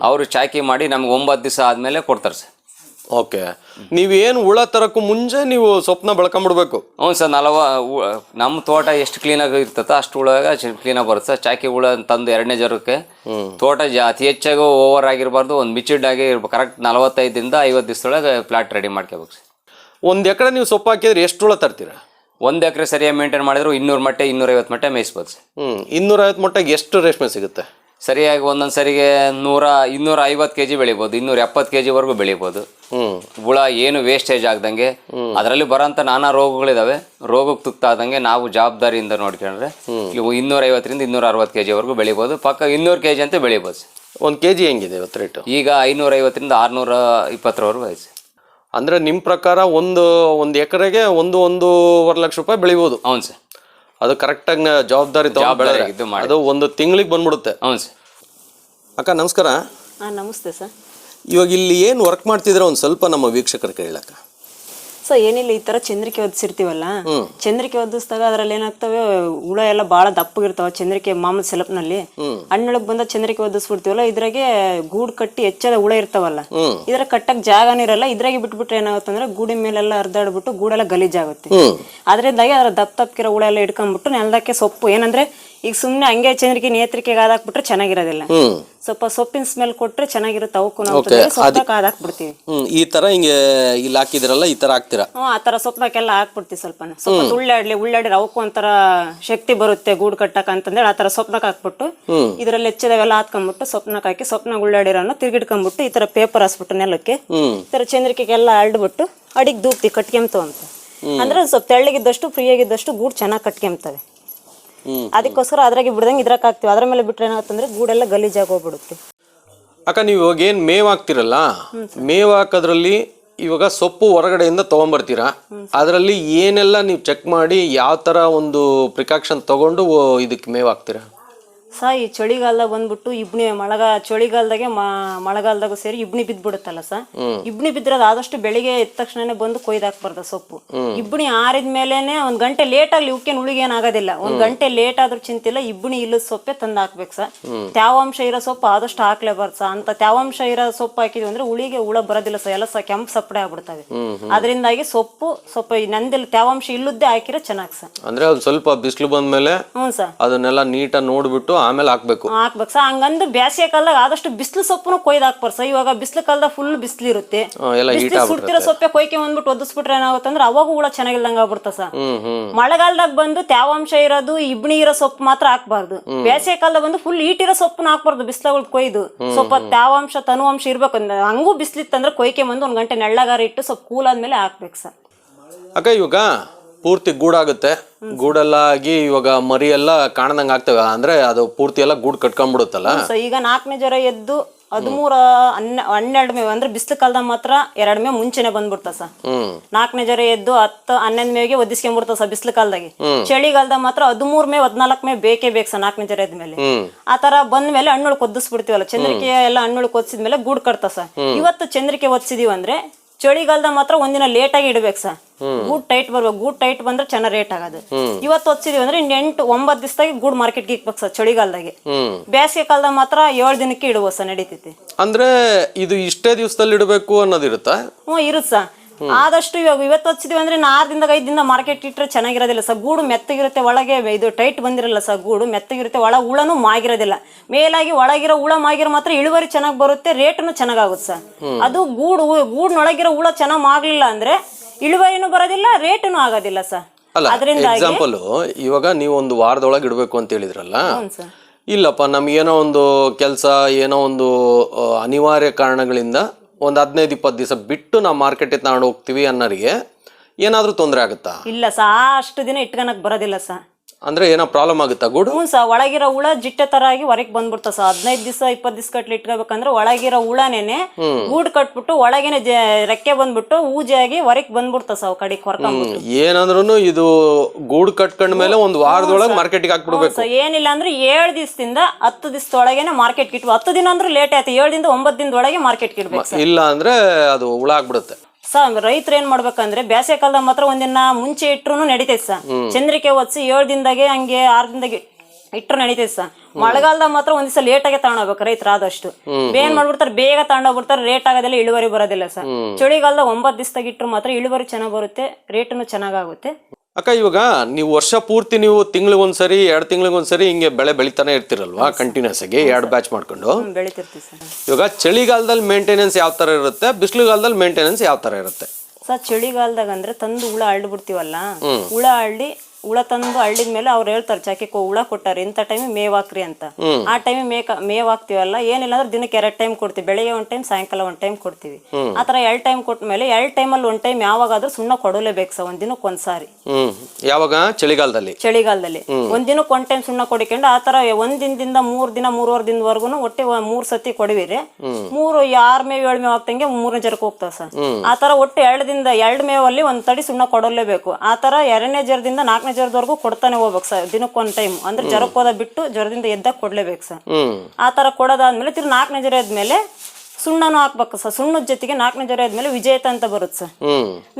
ಅವರು ಚಾಕಿ ಮಾಡಿ ನಮ್ಗೆ ಒಂಬತ್ತು ದಿವಸ ಆದ್ಮೇಲೆ ಕೊಡ್ತಾರೆ ಸರ್. ಓಕೆ. ನೀವೇನು ಹುಳ ತರಕ್ಕೂ ಮುಂಚೆ ನೀವು ಸ್ವಪ್ನ ಬೆಳ್ಕೊಂಬಿಡ್ಬೇಕು. ಹ್ಞೂ ಸರ್ ನಲವ ಉ- ನಮ್ಮ ತೋಟ ಎಷ್ಟು ಕ್ಲೀನಾಗಿ ಇರ್ತದ ಅಷ್ಟು ಹುಳಾಗ ಕ್ಲೀನಾಗಿ ಬರುತ್ತೆ ಸರ್. ಚಾಕಿ ಹುಳ ತಂದು ಎರಡನೇ ಜರಕ್ಕೆ ತೋಟ ಜಾ ಅತಿ ಹೆಚ್ಚಾಗಿ ಓವರ್ ಆಗಿರಬಾರ್ದು ಒಂದು ಮಿಚಿಡ್ ಆಗಿ ಇರ್ಬೇಕು ಕರೆಕ್ಟ್ ನಲವತ್ತೈದರಿಂದ ಐವತ್ತು ದಿವಸದೊಳಗೆ ಪ್ಲಾಟ್ ರೆಡಿ ಮಾಡ್ಕೋಬೇಕು ಸರ್. ಒಂದು ಎಕರೆ ನೀವು ಸೊಪ್ಪು ಹಾಕಿದ್ರೆ ಎಷ್ಟು ಹುಳ ತರ್ತೀರಾ? ಒಂದು ಎಕರೆ ಸರಿಯಾಗಿ ಮೇಂಟೈನ್ ಮಾಡಿದ್ರು ಇನ್ನೂರು ಮಟ್ಟೆ ಇನ್ನೂರೈವತ್ತು ಮಟ್ಟೆ ಮೇಯಿಸ್ಬೋದು ಸರ್. ಹ್ಞೂ ಇನ್ನೂರೈವತ್ತು ಮೊಟ್ಟೆಗೆ ಎಷ್ಟು ರೇಷ್ಮೆ ಸಿಗುತ್ತೆ? ಸರಿಯಾಗಿ ಒಂದೊಂದು ಸರಿಗೆ ನೂರ ಇನ್ನೂರ ಐವತ್ತು ಕೆ ಜಿ ಬೆಳಿಬೋದು ಇನ್ನೂರ ಎಪ್ಪತ್ತು ಕೆ ಜಿವರೆಗೂ ಬೆಳಿಬೋದು. ಹುಳ ಏನು ವೇಸ್ಟೇಜ್ ಆಗ್ದಂಗೆ ಅದರಲ್ಲಿ ಬರೋಂಥ ನಾನಾ ರೋಗಗಳಿದಾವೆ. ರೋಗಕ್ಕೆ ತುತ್ತಾದಂಗೆ ನಾವು ಜವಾಬ್ದಾರಿಯಿಂದ ನೋಡ್ಕೊಂಡ್ರೆ ಇವು ಇನ್ನೂರ ಐವತ್ತರಿಂದ ಇನ್ನೂರ ಅರವತ್ತು ಕೆ ಜಿವರೆಗೂ ಬೆಳಿಬೋದು. ಪಕ್ಕ ಇನ್ನೂರು ಕೆ ಜಿ ಅಂತ ಬೆಳಿಬೋದು ಸರ್. ಒಂದು ಕೆ ಜಿ ಹೆಂಗಿದೆ ಇವತ್ತು ರೇಟು ಈಗ ಐನೂರ ಐವತ್ತರಿಂದ ಆರುನೂರ ಇಪ್ಪತ್ತರವರೆಗೂ ಐತೆ ಸರ್. ಅಂದ್ರೆ ನಿಮ್ಮ ಪ್ರಕಾರ ಒಂದು ಒಂದು ಎಕರೆಗೆ ಒಂದು ಒಂದೂವರೆ ಲಕ್ಷ ರೂಪಾಯಿ ಬೆಳಿಬೋದು. ಹೌನ್ ಸರ್. ಅದು ಕರೆಕ್ಟಾಗಿ ಜವಾಬ್ದಾರಿ ಬೆಳೆ ಮಾಡಿ. ಅದು ಒಂದು ತಿಂಗಳಿಗೆ ಬಂದ್ಬಿಡುತ್ತೆ. ಹೌನ್ ಸರ್. ಅಕ್ಕ ನಮಸ್ಕಾರ. ಹಾಂ ನಮಸ್ತೆ ಸರ್. ಇವಾಗ ಇಲ್ಲಿ ಏನು ವರ್ಕ್ ಮಾಡ್ತಿದ್ರೆ ಒಂದು ಸ್ವಲ್ಪ ನಮ್ಮ ವೀಕ್ಷಕರ ಕೇಳಕ್ಕ ಸೊ ಏನಿಲ್ಲ ಈ ತರ ಚಂದ್ರಿಕೆ ಒದಿಸಿರ್ತೀವಲ್ಲ ಚಂದ್ರಿಕೆ ಒದಿಸಿದಾಗ ಅದ್ರಲ್ಲಿ ಏನಾಗ್ತವೆ? ಹುಳ ಎಲ್ಲ ಬಹಳ ದಪ್ಪಗಿರ್ತಾವ ಚಂದ್ರಿಕೆ ಮಾಮೂಲಿ ಸೆಲಪ್ನಲ್ಲಿ. ಹಣ್ಣೊಳಗ್ ಬಂದ ಚಂದ್ರಿಕೆ ಒದಿಸ್ಬಿಡ್ತೀವಲ್ಲ ಇದ್ರಾಗೆ ಗೂಡ್ ಕಟ್ಟಿ ಹೆಚ್ಚಾದ ಹುಳ ಇರ್ತಾವಲ್ಲ ಇದ್ರ ಕಟ್ಟಕ್ ಜಾಗನೂ ಇರಲ್ಲ ಇದ್ರಾಗೆ ಬಿಟ್ಬಿಟ್ರೆ ಏನಾಗುತ್ತಂದ್ರೆ ಗೂಡಿನ ಮೇಲೆಲ್ಲ ಹರಿದಾಡ್ಬಿಟ್ಟು ಗೂಡೆಲ್ಲ ಗಲೀಜಾಗುತ್ತೆ. ಅದರಿಂದಾಗಿ ಅದ್ರ ದಪ್ಪ ದಪ್ಪಕಿರೋ ಹುಳ ಎಲ್ಲ ಇಟ್ಕೊಂಡ್ಬಿಟ್ಟು ನೆಲದಕ್ಕೆ ಸೊಪ್ಪು. ಏನಂದ್ರೆ ಈಗ ಸುಮ್ನೆ ಹಂಗೆ ಚಂದ್ರಿಕೆ ನೇತ್ರಿಕೆಗೆ ಅದಾಕ್ಬಿಟ್ರೆ ಚೆನ್ನಾಗಿರೋದಿಲ್ಲ. ಸ್ವಲ್ಪ ಸೊಪ್ಪಿನ ಸ್ಮೆಲ್ ಕೊಟ್ರೆ ಚೆನ್ನಾಗಿರುತ್ತೆ ಅವಕ್ಕೂ ನಾವು ಸೊಪ್ಪಕ್ಕೆ ಹ್ಮ್ ಈ ತರ ಹಿಂಗೆ ಇಲ್ಲಿ ಹಾಕಿದ್ರಲ್ಲ ಈ ತರ ಹಾಕ್ತೀರಾ? ಹ್ಞೂ ಆ ಥರ ಸೊಪ್ಪಕ್ಕೆಲ್ಲ ಹಾಕ್ಬಿಡ್ತೀವಿ ಸ್ವಲ್ಪ ಸ್ವಲ್ಪ ಉಳ್ಳಾಡ್ಲಿ ಉಳ್ಳಾಡಿದ್ರೆ ಅವಕ್ಕೂ ಒಂಥರ ಶಕ್ತಿ ಬರುತ್ತೆ ಗೂಡು ಕಟ್ಟಕ ಅಂತಂದೇಳಿ ಆ ಥರ ಸೊಪ್ಪನಾಗ ಹಾಕ್ಬಿಟ್ಟು ಇದರಲ್ಲಿ ಹೆಚ್ಚಿದವೆಲ್ಲ ಹಾಕೊಂಡ್ಬಿಟ್ಟು ಸೊಪ್ಪನಾಗ ಹಾಕಿ ಸೊಪ್ಪನಾಗ ಉಳ್ಳಾಡಿರೋನ ತಿರ್ಗಿಡ್ಕೊಂಬಿಟ್ಟು ಈ ಥರ ಪೇಪರ್ ಹಾಸ್ಬಿಟ್ಟು ನೆಲಕ್ಕೆ ಈ ಥರ ಚಂದ್ರಿಕೆಗೆಲ್ಲ ಅಳ್ಬಿಟ್ಟು ಅಡಿಗೆ ದೂಪ್ತಿ ಕಟ್ಕೊಂತು ಅಂತ. ಅಂದ್ರೆ ಸ್ವಲ್ಪ ತೆಳ್ಳಗಿದ್ದಷ್ಟು ಫ್ರೀ ಆಗಿದ್ದಷ್ಟು ಗೂಡು ಚೆನ್ನಾಗಿ ಕಟ್ಕೊಂತವೆ ಹ್ಮ್. ಅದಕ್ಕೋಸ್ಕರ ಅದ್ರಾಗೆ ಬಿಡ್ದಂಗೆ ಇದ್ರಾಗ ಹಾಕ್ತಿವಿ. ಅದ್ರ ಮೇಲೆ ಬಿಟ್ರೆ ಏನಾಗುತ್ತಂದ್ರೆ ಗೂಡೆಲ್ಲ ಗಲೀಜಾಗಿ ಹೋಗ್ಬಿಡುತ್ತೆ. ಅಕ್ಕ, ನೀವು ಇವಾಗ ಏನು ಮೇವ್ ಹಾಕ್ತಿರಲ್ಲ, ಮೇವ್ ಹಾಕೋದ್ರಲ್ಲಿ ಇವಾಗ ಸೊಪ್ಪು ಹೊರಗಡೆಯಿಂದ ತೊಗೊಂಬರ್ತೀರಾ? ಅದರಲ್ಲಿ ಏನೆಲ್ಲ ನೀವು ಚೆಕ್ ಮಾಡಿ ಯಾವ ಥರ ಒಂದು ಪ್ರಿಕಾಕ್ಷನ್ ತಗೊಂಡು ಇದಕ್ಕೆ ಮೇವ್ ಹಾಕ್ತೀರಾ? ಸಾ ಈ ಚಳಿಗಾಲದಾಗ ಬಂದ್ಬಿಟ್ಟು ಇಬ್ನಿ ಮಳೆಗ ಚಳಿಗಾಲದಾಗೆ ಮಳೆಗಾಲದಾಗ ಸೇರಿ ಇಬ್ನಿ ಬಿದ್ದ್ಬಿಡುತ್ತಲ್ಲ ಸಾ? ಇಬ್ನಿ ಬಿದ್ದಿರೋದು ಆದಷ್ಟು ಬೆಳಿಗ್ಗೆ ಎದ್ದ ತಕ್ಷಣನೇ ಬಂದು ಕೊಯ್ದಾಕ್ಬಾರ್ದ ಸೊಪ್ಪು. ಇಬ್ನಿ ಆರಿದ ಮೇಲೇನೆ ಒಂದ್ ಗಂಟೆ ಲೇಟ್ ಆಗ್ಲಿ ಇವಕ್ಕೇನು ಉಳಿಗೆ ಆಗೋದಿಲ್ಲ. ಒಂದ್ ಗಂಟೆ ಲೇಟ್ ಆದ್ರೂ ಚಿಂತಿಲ್ಲ ಇಬ್ನಿ ಇಲ್ಲದ ಸೊಪ್ಪೆ ತಂದು ಹಾಕ್ಬೇಕು ಸಾ? ತ್ಯಾವಾಂಶ ಇರೋ ಸೊಪ್ಪು ಆದಷ್ಟು ಹಾಕ್ಲೇಬಾರ್ದು ಸಾ. ಅಂತ ತ್ಯಾವಾಂಶ ಇರೋ ಸೊಪ್ಪು ಹಾಕಿದ್ವಿ ಅಂದ್ರೆ ಉಳಿಗೆ ಹುಳ ಬರೋದಿಲ್ಲ ಸಾ. ಎಲ್ಲ ಸಹ ಕೆಂಪು ಸಪ್ಪಡೆ ಆಗ್ಬಿಡ್ತವೆ. ಅದರಿಂದಾಗಿ ಸೊಪ್ಪು ಸ್ವಲ್ಪ ನಂದಿಲ್ಲ ತ್ಯಾವಾಂಶ ಇಲ್ಲದ್ದೇ ಹಾಕಿರೋ ಚೆನ್ನಾಗಿ ಸಾ. ಅಂದ್ರೆ ಅದು ಸ್ವಲ್ಪ ಬಿಸಿಲು ಬಂದ್ಮೇಲೆ ಹ್ಞೂ ಸರ್ ಅದನ್ನೆಲ್ಲ ನೀಟಾಗಿ ನೋಡಿಬಿಟ್ಟು ಆಮೇಲೆ ಹಾಕ್ಬೇಕು. ಹಾಕ್ಬೇಕು. ಸರ್ ಹಂಗಂದ್ರೆ ಬ್ಯಾಸಿಗೆ ಕಾಲದಾಗ ಆದಷ್ಟು ಬಿಸಿಲು ಸೊಪ್ಪು ಕೊಯ್ದು ಹಾಕ್ಬಾರ್ದು ಸರ್ ಇವಾಗ ಬಿಸಿಲು ಕಾಲದ ಫುಲ್ ಬಿಸಿಲು ಇರುತ್ತೆ. ಆ, ಎಲ್ಲ heat ಬಿಸಿಲು ಸುಡ್ತಿರೋ ಸೊಪ್ಪೆ ಕೊಯ್ಕೆ ಬಂದ್ಬಿಟ್ಟು ಒದಿಸ್ಬಿಟ್ರೆ ಏನಾಗುತ್ತೆ ಅಂದ್ರೆ ಅವಾಗ ಹುಳ ಚೆನ್ನಾಗಿಲ್ಲಂಗ ಆಗ್ಬಿಡ್ತ ಸರ್ ಹ್ಮ್ ಹ್ಮ್. ಮಳೆಗಾಲದಾಗ ಬಂದು ತ್ಯಾವಾಂಶ ಇರೋದು ಇಬ್ಣಿ ಇರೋ ಸೊಪ್ಪು ಮಾತ್ರ ಹಾಕ್ಬಾರ್ದು. ಬೇಸಿಗೆ ಕಾಲದಾಗ ಬಂದು ಫುಲ್ ಈಟಿರೋ ಸೊಪ್ಪನ್ನ ಹಾಕ್ಬಾರ್ದು ಬಿಸಿಲಗಳು ಕೊಯ್ದು. ಸ್ವಲ್ಪ ತ್ಯಾವಾಂಶ ತನುವಾಂಶ ಇರ್ಬೇಕು ಅಂದ್ರೆ ಹಂಗೂ ಬಿಸಿಲಿತ್ತಂದ್ರೆ ಕೊಯ್ಕೆ ಬಂದು ಒಂದ್ ಗಂಟೆ ನೆಳ್ಳಗಾರ ಇಟ್ಟು ಸ್ವಲ್ಪ ಕೂಲ್ ಆದ್ಮೇಲೆ ಹಾಕ್ಬೇಕು ಸರ್ ಅಕ್ಕ ಇವಾಗ ಪೂರ್ತಿ ಗೂಡಾಗುತ್ತೆ. ಗೂಡೆಲ್ಲ ಆಗಿ ಇವಾಗ ಮರಿ ಎಲ್ಲ ಕಾಣದಂಗ ಆಗ್ತವೆ. ಅಂದ್ರೆ ಅದು ಪೂರ್ತಿ ಎಲ್ಲ ಗೂಡ್ ಕಟ್ಕೊಂಡ್ಬಿಡುತ್ತಲ್ಲ. ಸೊ ಈಗ ನಾಲ್ಕನೇ ಜ್ವರ ಎದ್ದು ಹದಿಮೂರ ಹನ್ನೆ ಹನ್ನೆರಡು ಮೇ ಅಂದ್ರೆ ಬಿಸಿಲು ಕಾಲದಾಗ ಮಾತ್ರ ಎರಡು ಮೇವ್ ಮುಂಚೆನೆ ಬಂದ್ಬಿಡ್ತ ಸರ್. ನಾಲ್ಕನೇ ಜ್ವರ ಎದ್ದು ಹತ್ತು ಹನ್ನೊಂದು ಮೇಗೆ ಒದಿಸ್ಕೊಂಡ್ಬಿಡ್ತಾವ ಸರ್ ಬಿಸಿಲು ಕಾಲದಾಗೆ. ಚಳಿಗಾಲದಾಗ ಮಾತ್ರ ಹದಿಮೂರು ಮೇ ಹದಿನಾಲ್ಕು ಮೇ ಬೇಕೇ ಬೇಕು ಸರ್ ನಾಲ್ಕನೇ ಜ್ವರ ಎದ್ಮೇಲೆ ಆ ತರ ಬಂದ ಮೇಲೆ ಹಣ್ಣುಳಕ್ ಒದಿಸ್ಬಿಡ್ತೀವಲ್ಲ ಚಂದ್ರಿಕೆ ಎಲ್ಲ ಹಣ್ಣುಳಕ್ ಒದಿಸಿದ್ಮೇಲೆ ಗೂಡ್ ಕಟ್ತಾ ಸರ್. ಇವತ್ತು ಚಂದ್ರಿಕೆ ಒದಿಸಿದೀವಿ ಅಂದ್ರೆ ಚಳಿಗಾಲದಾಗ ಮಾತ್ರ ಒಂದಿನ ಲೇಟ್ ಆಗಿ ಇಡ್ಬೇಕು ಸರ್ ಗೂಡ್ ಟೈಟ್ ಬರ್ಬೇಕು. ಗೂಡ್ ಟೈಟ್ ಬಂದ್ರೆ ಚೆನ್ನಾಗಿ ರೇಟ್ ಆಗೋದು. ಇವತ್ತು ಹೊತ್ತಿದೀವಿ ಅಂದ್ರೆ ಇನ್ ಎಂಟು ಒಂಬತ್ತು ದಿವಸದಾಗಿ ಗೂಡ್ ಮಾರ್ಕೆಟ್ಗೆ ಇಕ್ಬೇಕು ಸರ್ ಚಳಿಗಾಲದಾಗೆ. ಬೇಸಿಗೆ ಕಾಲದ ಮಾತ್ರ ಏಳು ದಿನಕ್ಕೆ ಇಡುವ ಸರ್ ನಡೀತೈತಿ. ಅಂದ್ರೆ ಇದು ಇಷ್ಟೇ ದಿವಸದಲ್ಲಿ ಇಡಬೇಕು ಅನ್ನೋದಿರುತ್ತಾ? ಹ್ಞೂ ಇರುತ್ತೆ ಸರ್ ಆದಷ್ಟು ಇವಾಗ ಇವತ್ತು ಹಚ್ಚಿದೀವಿ ಅಂದ್ರೆ ನಾರದಿಂದ ದಿನ ಮಾರ್ಕೆಟ್ ಇಟ್ಟರೆ ಚೆನ್ನಾಗಿರೋದಿಲ್ಲ. ಸರ್ ಗೂಡು ಮೆತ್ತಗಿರುತ್ತೆ ಒಳಗೆ ಇದು ಟೈಟ್ ಬಂದಿರಲ್ಲ ಸರ್ ಗೂಡು ಮೆತ್ತಗಿರುತ್ತೆ ಒಳ ಹುಳನೂ ಮಾಗಿರೋದಿಲ್ಲ. ಮೇಲಾಗಿ ಒಳಗಿರೋ ಹುಳ ಮಾಗಿರೋ ಮಾತ್ರ ಇಳುವರಿ ಚೆನ್ನಾಗಿ ಬರುತ್ತೆ ರೇಟ್ನು ಚೆನ್ನಾಗಾಗುತ್ತೆ ಸರ್. ಅದು ಗೂಡು ಗೂಡ್ನೊಳಗಿರೋ ಹುಳ ಚೆನ್ನಾಗಿ ಮಾಗ್ಲಿಲ್ಲ ಅಂದ್ರೆ ಇಳುವರಿನೂ ಬರೋದಿಲ್ಲ ರೇಟ್ನು ಆಗೋದಿಲ್ಲ ಸರ್. ಅಲ್ಲ ಎಕ್ಸಾಂಪಲ್ ಇವಾಗ ನೀವು ಒಂದು ವಾರದೊಳಗೆ ಇಡಬೇಕು ಅಂತ ಹೇಳಿದ್ರಲ್ಲ? ಇಲ್ಲಪ್ಪ ನಮ್ಗೆ ಇಲ್ಲಪ್ಪ ನಮ್ಗೇನೋ ಒಂದು ಕೆಲಸ ಏನೋ ಒಂದು ಅನಿವಾರ್ಯ ಕಾರಣಗಳಿಂದ ಒಂದು ಹದಿನೈದು ಇಪ್ಪತ್ತು ದಿವಸ ಬಿಟ್ಟು ನಾವು ಮಾರ್ಕೆಟಿಗೆ ತಗೊಂಡು ಹೋಗ್ತೀವಿ ಅನ್ನೋರಿಗೆ ಏನಾದರೂ ತೊಂದರೆ ಆಗುತ್ತಾ? ಇಲ್ಲ ಸಾ, ಅಷ್ಟು ದಿನ ಇಟ್ಕೊಳಕ್ ಬರೋದಿಲ್ಲ ಸ. ಅಂದರೆ ಏನೋ ಪ್ರಾಬ್ಲಮ್ ಆಗುತ್ತಾ? ಗೂಡು? ಹ್ಞೂ ಸ ಒಳಗಿರೋ ಹುಳ ಜಿಟ್ಟೆ ತರ ಆಗಿ ಹೊರಗೆ ಬಂದ್ಬಿಡ್ತ ಸರ್. ಹದಿನೈದು ದಿವಸ ಇಪ್ಪತ್ತು ದಿವಸ ಕಟ್ಲಿ ಇಟ್ಕೋಬೇಕಂದ್ರೆ ಒಳಗಿರೋ ಹುಳನೇನೆ ಗೂಡ್ ಕಟ್ಬಿಟ್ಟು ಒಳಗೇನೆ ಜೆ- ರೆಕ್ಕೆ ಬಂದ್ಬಿಟ್ಟು ಊಜಾಗಿ ಹೊರಗೆ ಬಂದ್ಬಿಡ್ತ ಸರ್ ಕಡೆ ಕಡೆಗೆ ಹೊರ್ಕೊಂಡ್ಬಿಟ್ಟು. ಏನಂದ್ರೂ ಇದು ಗೂಡು ಕಟ್ಕೊಂಡ ಮೇಲೆ ಒಂದು ವಾರದೊಳಗೆ ಮಾರ್ಕೆಟಿಗೆ ಹಾಕ್ಬಿಡ್ಬೇಕು. ಸೊ ಏನಿಲ್ಲ ಅಂದ್ರೆ ಏಳು ದಿವಸದಿಂದ ಹತ್ತು ದಿವಸದೊಳಗೇನೆ ಮಾರ್ಕೆಟ್ ಇಟ್ವು ಹತ್ತು ದಿನ ಅಂದ್ರೆ ಲೇಟ್ ಆಯ್ತು ಏಳು ದಿನದ ಒಂಬತ್ತು ದಿನದೊಳಗೆ ಮಾರ್ಕೆಟ್ ಇಡ್ಬೇಕು ಸರ್. ಇಲ್ಲ ಅಂದ್ರೆ ಅದು ಹುಳ ಆಗ್ಬಿಡುತ್ತೆ. ಸ ರೈತರು ಏನ್ ಮಾಡ್ಬೇಕಂದ್ರೆ ಬ್ಯಾಸೆ ಕಾಲದಾಗ ಮಾತ್ರ ಒಂದಿನ ಮುಂಚೆ ಇಟ್ರು ನಡಿತೈತೆ ಸ. ಚಂದ್ರಿಕೆ ಒತ್ಸಿ ಏಳು ದಿನದಾಗೆ ಹಂಗೆ ಆರು ದಿನದಾಗೆ ಇಟ್ರು ನಡಿತೈತೆ ಸ. ಮಳೆಗಾಲದಾಗ ಮಾತ್ರ ಒಂದ್ ದಿವಸ ಲೇಟ್ ಆಗಿ ತಗೊಂಡೋಗ್ಬೇಕು ರೈತರು ಆದಷ್ಟು. ಏನ್ ಮಾಡ್ಬಿಡ್ತಾರೆ ಬೇಗ ತಗೊಂಡೋಗ್ಬಿಡ್ತಾರೆ ರೇಟ್ ಆಗೋದಿಲ್ಲ ಇಳುವರಿ ಬರೋದಿಲ್ಲ ಸರ್ ಚಳಿಗಾಲದ ಒಂಬತ್ತು ದಿವಸದಾಗ ಇಟ್ರು ಮಾತ್ರ ಇಳುವರಿ ಚೆನ್ನಾಗಿ ಬರುತ್ತೆ ರೇಟನ್ನು ಚೆನ್ನಾಗಾಗುತ್ತೆ ಅಕ್ಕ ಇವಾಗ ನೀವು ವರ್ಷ ಪೂರ್ತಿ ನೀವು ತಿಂಗಳಿಗೊಂದ್ಸರಿ ಎರಡು ತಿಂಗಳಿಗೊಂದ್ಸರಿ ಹಿಂಗೆ ಬೆಳೆ ಬೆಳಿತಾನೆ ಇರ್ತಿರಲ್ವಾ ಕಂಟಿನ್ಯೂಸ್ ಆಗಿ ಎರಡು ಬ್ಯಾಚ್ ಮಾಡ್ಕೊಂಡು? ಹ್ಮ್, ಬೆಳಿತಿರ್ತೀವಿ ಸರ್. ಇವಾಗ ಚಳಿಗಾಲದಲ್ಲಿ ಮೇಂಟೆನೆನ್ಸ್ ಯಾವ ತರ ಇರುತ್ತೆ? ಬಿಸಿಲುಗಾಲದಲ್ಲಿ ಮೇಂಟೆನೆನ್ಸ್ ಯಾವ ತರ ಇರುತ್ತೆ? ಸರ್ ಚಳಿಗಾಲದಾಗ ಅಂದ್ರೆ ತಂದು ಹುಳ ಅಳ್ಳಿ ಬಿಡ್ತೀವಲ್ಲ ಹುಳ ಅಳ್ಳಿ ಹುಳ ತಂದು ಅಳ್ಳಿದ ಮೇಲೆ ಅವ್ರು ಹೇಳ್ತಾರೆ ಚಾಕಿ ಹುಳ ಕೊಟ್ಟಾರೆ ಇಂಥ ಟೈಮ್ ಮೇವ್ ಹಾಕ್ರಿ ಅಂತ ಆ ಟೈಮ್ ಮೇಕ ಮೇವ್ ಹಾಕ್ತಿವಲ್ಲ ಏನಿಲ್ಲ ಅಂದ್ರೆ ದಿನಕ್ಕೆ ಎರಡು ಟೈಮ್ ಕೊಡ್ತೀವಿ. ಬೆಳಿಗ್ಗೆ ಒಂದ್ ಟೈಮ್ ಸಾಯಂಕಾಲ ಒಂದ್ ಟೈಮ್ ಕೊಡ್ತೀವಿ. ಆ ಥರ ಎರಡು ಟೈಮ್ ಕೊಟ್ಟ ಮೇಲೆ ಎರಡು ಟೈಮಲ್ಲಿ ಒಂದ್ ಟೈಮ್ ಯಾವಾಗಾದ್ರೂ ಸುಣ್ಣ ಕೊಡಲೇಬೇಕು ಸರ್ ಒಂದ್ ದಿನಕ್ಕೆ ಒಂದ್ಸಾರಿ ಯಾವಾಗ? ಚಳಿಗಾಲದಲ್ಲಿ. ಚಳಿಗಾಲದಲ್ಲಿ. ಒಂದ್ ದಿನಕ್ಕೆ ಒಂದ್ ಟೈಮ್ ಸುಣ್ಣ ಕೊಡಿಕೊಂಡು ಆ ತರ ಒಂದಿನದಿಂದ ದಿನದಿಂದ ಮೂರ್ ದಿನ ಮೂರುವರೆ ದಿನವರೆಗೂ ಒಟ್ಟೆ ಮೂರು ಸತಿ ಕೊಡವಿರಿ. ಮೂರು ಯಾರ್ ಮೇವ್ ಏಳ್ ಮೇವ್ ಹಾಕ್ತಂಗೆ ಮೂರನೇ ಜರಕ್ಕೆ ಹೋಗ್ತಾವ ಸರ್. ಆ ತರ ಒಟ್ಟು ಎರಡು ಎರಡ್ ಎರಡು ಮೇವಲ್ಲಿ ಒಂದ್ ತಡಿ ಸುಣ್ಣ ಕೊಡಲೇಬೇಕು. ಆ ತರ ಎರಡನೇ ಜರದಿಂದ ನಾಲ್ಕನೇ ಜರದವರೆಗೂ ಕೊಡ್ತಾನೆ ಹೋಗ್ಬೇಕು ಸರ್ ದಿನಕ್ಕೆ ಒಂದ್ ಟೈಮ್ ಅಂದ್ರೆ ಜ್ವರಕ್ಕೆ ಹೋದ ಬಿಟ್ಟು ಜ್ವರದಿಂದ ಎದ್ದಾಗ ಕೊಡ್ಲೇಬೇಕು ಸರ್. ಆತರ ಆ ತರ ಕೊಡೋದಾದ್ಮೇಲೆ ತಿರು ನಾಲ್ಕನೇ ಜ್ವರ ಆದ್ಮೇಲೆ ಸುಣ್ಣನೂ ಹಾಕ್ಬೇಕು ಸರ್. ಸುಣ್ಣದ ಜೊತೆಗೆ ನಾಲ್ಕನೇ ಜ್ವರ ಆದ್ಮೇಲೆ ವಿಜೇತ ಅಂತ ಬರುತ್ತೆ ಸರ್.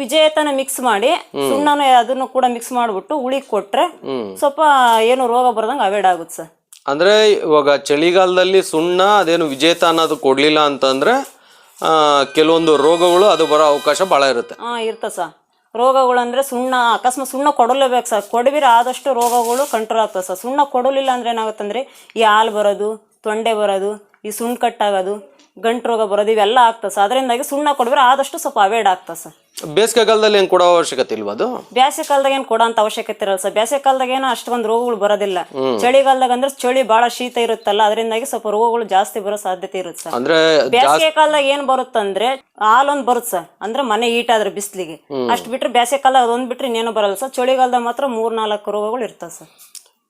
ವಿಜೇತನ ಮಿಕ್ಸ್ ಮಾಡಿ ಸುಣ್ಣನು ಅದನ್ನು ಕೂಡ ಮಿಕ್ಸ್ ಮಾಡ್ಬಿಟ್ಟು ಉಳಿ ಕೊಟ್ರೆ ಸ್ವಲ್ಪ ಏನು ರೋಗ ಬರದಂಗ ಅವಾಯ್ಡ್ ಆಗುತ್ತೆ ಸರ್. ಅಂದ್ರೆ ಇವಾಗ ಚಳಿಗಾಲದಲ್ಲಿ ಸುಣ್ಣ ಅದೇನು ವಿಜೇತ ಅನ್ನೋದು ಕೊಡ್ಲಿಲ್ಲ ಅಂತಂದ್ರೆ ಕೆಲವೊಂದು ರೋಗಗಳು ಅದು ಬರೋ ಅವಕಾಶ ಬಹಳ ಇರುತ್ತೆ. ಹಾ ಇರ್ತ ಸರ್. ರೋಗಗಳು ಅಂದ್ರೆ ಸುಣ್ಣ, ಅಕಸ್ಮಾತ್ ಸುಣ್ಣ ಕೊಡಲೇಬೇಕು ಸರ್. ಕೊಡವಿರ ಆದಷ್ಟು ರೋಗಗಳು ಕಂಟ್ರೋಲ್ ಆಗ್ತದೆ ಸರ್. ಸುಣ್ಣ ಕೊಡಲಿಲ್ಲ ಅಂದ್ರೆ ಏನಾಗುತ್ತಂದ್ರೆ ಈ ಹಾಲು ಬರೋದು, ತೊಂಡೆ ಬರೋದು, ಈ ಸುಣ್ಣ ಕಟ್ಟಾಗೋದು ಗಂಟು ರೋಗ ಬರೋದು, ಇವೆಲ್ಲ ಆಗ್ತದೆ ಸರ್. ಅದರಿಂದಾಗಿ ಸುಣ್ಣ ಕೊಡಬಿರ ಆದಷ್ಟು ಸ್ವಲ್ಪ ಅವಾಯ್ಡ್ ಆಗ್ತದೆ ಸರ್. ಬೇಸಿಗೆಗಾಲದಲ್ಲಿ ಏನು ಕೊಡೋ ಅವಶ್ಯಕತೆ ಇಲ್ವಾ ಅದು? ಬ್ಯಾಸಿಗೆ ಕಾಲದಾಗ ಏನ್ ಕೊಡೋ ಅಂತ ಅವಶ್ಯಕತೆ ಇರಲ್ಲ ಸರ್. ಬ್ಯಾಸಿಗೆ ಕಾಲದಾಗ ಏನೋ ಅಷ್ಟೊಂದು ರೋಗಗಳು ಬರೋದಿಲ್ಲ. ಚಳಿಗಾಲದಾಗ ಅಂದ್ರೆ ಚಳಿ ಬಹಳ ಶೀತ ಇರುತ್ತಲ್ಲ ಅದರಿಂದಾಗಿ ಸ್ವಲ್ಪ ರೋಗಗಳು ಜಾಸ್ತಿ ಬರೋ ಸಾಧ್ಯತೆ ಇರುತ್ತೆ ಸರ್. ಅಂದ್ರೆ ಬೇಸಿಗೆ ಕಾಲದಾಗ ಏನ್ ಬರುತ್ತಂದ್ರೆ ಹಾಲೊಂದ್ ಬರುತ್ತೆ ಸರ್. ಅಂದ್ರೆ ಮನೆ ಹೀಟ್ ಆದ್ರೆ ಬಿಸಿಲಿಗೆ. ಅಷ್ಟ್ ಬಿಟ್ರೆ ಬೇಸಿಗೆ ಕಾಲ ಅದೊಂದ್ ಬಿಟ್ರೆ ಇನ್ನೇನು ಬರಲ್ಲ ಸರ್. ಚಳಿಗಾಲದಾಗ ಮಾತ್ರ ಮೂರ್ ನಾಲ್ಕು ರೋಗಗಳು ಇರ್ತವೆ ಸರ್.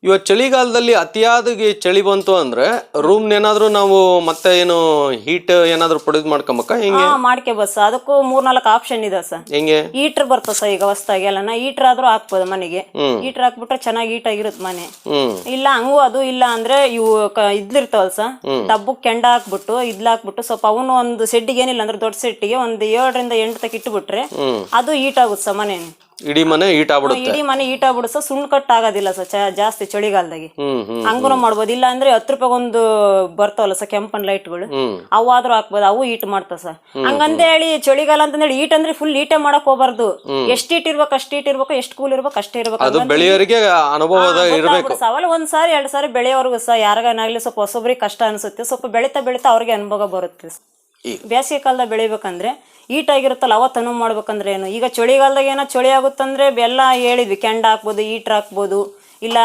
ಇವಾಗ ಚಳಿಗಾಲದಲ್ಲಿ ಅತಿಯಾದ ಗಿ- ಚಳಿ ಬಂತು ಅಂದ್ರೆ ರೂಮ್ ಏನಾದ್ರೂ ನಾವು ಮತ್ತೆ ಏನು ಹೀಟ್ ಏನಾದ್ರೂ ಪ್ರೊಡ್ಯೂಸ್ ಮಾಡ್ಕೊಂಬಕ್ಕ ಹೆಂಗೆ? ಮಾಡ್ಕೋಬೋದು ಸರ್ ಅದಕ್ಕೂ ಮೂರ್ ನಾಲ್ಕು ಆಪ್ಷನ್ ಇದೆ ಸರ್ ಹೆಂಗೆ? ಹೀಟರ್ ಬರ್ತದೆ ಸರ್ ಈಗ ಹೊಸ್ದಾಗಿ ಎಲ್ಲ. ಹೀಟರ್ ಆದ್ರೂ ಹಾಕ್ಬೋದು ಮನೆಗೆ. ಹೀಟರ್ ಹಾಕ್ಬಿಟ್ರೆ ಚೆನ್ನಾಗಿ ಹೀಟ್ ಆಗಿರುತ್ತೆ ಮನೆ. ಇಲ್ಲ ಹಂಗೂ ಅದು ಇಲ್ಲ ಅಂದ್ರೆ ಇವು ಇದ್ಲಿರ್ತಾವಲ್ ಸರ್ ಡಬ್ಬು ಕೆಂಡ ಹಾಕ್ಬಿಟ್ಟು ಇದ್ಲ ಹಾಕ್ಬಿಟ್ಟು ಸ್ವಲ್ಪ ಅವನು ಒಂದು ಸೆಡ್ಡಿಗೆ ಏನಿಲ್ಲ ಅಂದ್ರೆ ದೊಡ್ಡ ಸೆಟ್ಟಿಗೆ ಒಂದು ಏಳರಿಂದ ಎಂಟು ತಕ್ಕ ಇಟ್ಬಿಟ್ರೆ ಅದು ಹೀಟ್ ಆಗುತ್ತೆ ಸರ್ ಮನೆ ಇಡೀ ಮನೆ ಈಟ್ ಆಗ್ಬಿಡುತ್ತೆ. ಇಡೀ ಮನೆ ಈಟ್ ಸರ್ ಸುಣ್ಣ ಕಟ್ ಆಗೋದಿಲ್ಲ ಸರ್ ಚ- ಜಾಸ್ತಿ ಚಳಿಗಾಲದಾಗೆ. ಹ್ಮ್ ಹ್ಮ್ ಹಂಗೂ ಮಾಡ್ಬೋದು. ಇಲ್ಲ ಅಂದ್ರೆ ಹತ್ತು ರೂಪಾಯಿ ಒಂದು ಬರ್ತಾವಲ್ಲ ಸರ್ ಕೆಂಪನ್ ಲೈಟ್ಗಳು ಅವು ಆದ್ರೂ ಹಾಕ್ಬೋದು. ಅವು ಈಟ್ ಮಾಡ್ತಾವ ಸರ್. ಹಂಗಂತ ಹೇಳಿ ಚಳಿಗಾಲ ಅಂತಂದೇಳಿ ಈಟ್ ಅಂದ್ರೆ ಫುಲ್ ಈಟೆ ಮಾಡಕ್ ಹೋಗ್ಬಾರ್ದು. ಎಷ್ಟು ಈಟ್ ಇರ್ಬೇಕು ಅಷ್ಟು ಈಟ್ ಇರ್ಬೇಕು ಎಷ್ಟು ಕೂಲ್ ಇರ್ಬೇಕು ಅಷ್ಟೇ ಇರ್ಬೇಕು ಅದು ಬೆಳೆಯೋರಿಗೆ ಅನುಭವದ ಇರಬೇಕು. ಸವಾಲು ಒಂದ್ ಸಾರಿ ಎರಡ್ ಸಾರಿ ಬೆಳೆಯೋರ್ಗು ಸಹ ಯಾರಿಗಾನಾಗ್ಲಿ ಸ್ವಲ್ಪ ಹೊಸೊಬ್ರಿಗೆ ಕಷ್ಟ ಅನ್ಸುತ್ತೆ. ಸ್ವಲ್ಪ ಬೆಳಿತಾ ಬೆಳಿತಾ ಅವ್ರಿಗೆ ಅನುಭವ ಬರುತ್ತೆ ಬೇಸಿಗೆ ಕಾಲದಾಗ ಬೆಳಿಬೇಕಂದ್ರೆ ಈಟ್ ಆಗಿರುತ್ತಲ್ಲ, ಅವತ್ತು ಅನುವು ಮಾಡ್ಬೇಕಂದ್ರೆ ಏನು? ಈಗ ಚಳಿಗಾಲದಾಗ ಏನೋ ಚಳಿ ಆಗುತ್ತಂದ್ರೆ ಎಲ್ಲ ಹೇಳಿದ್ವಿ, ಕೆಂಡ ಹಾಕ್ಬೋದು ಈಟ್ರ್ ಹಾಕ್ಬೋದು. ಇಲ್ಲ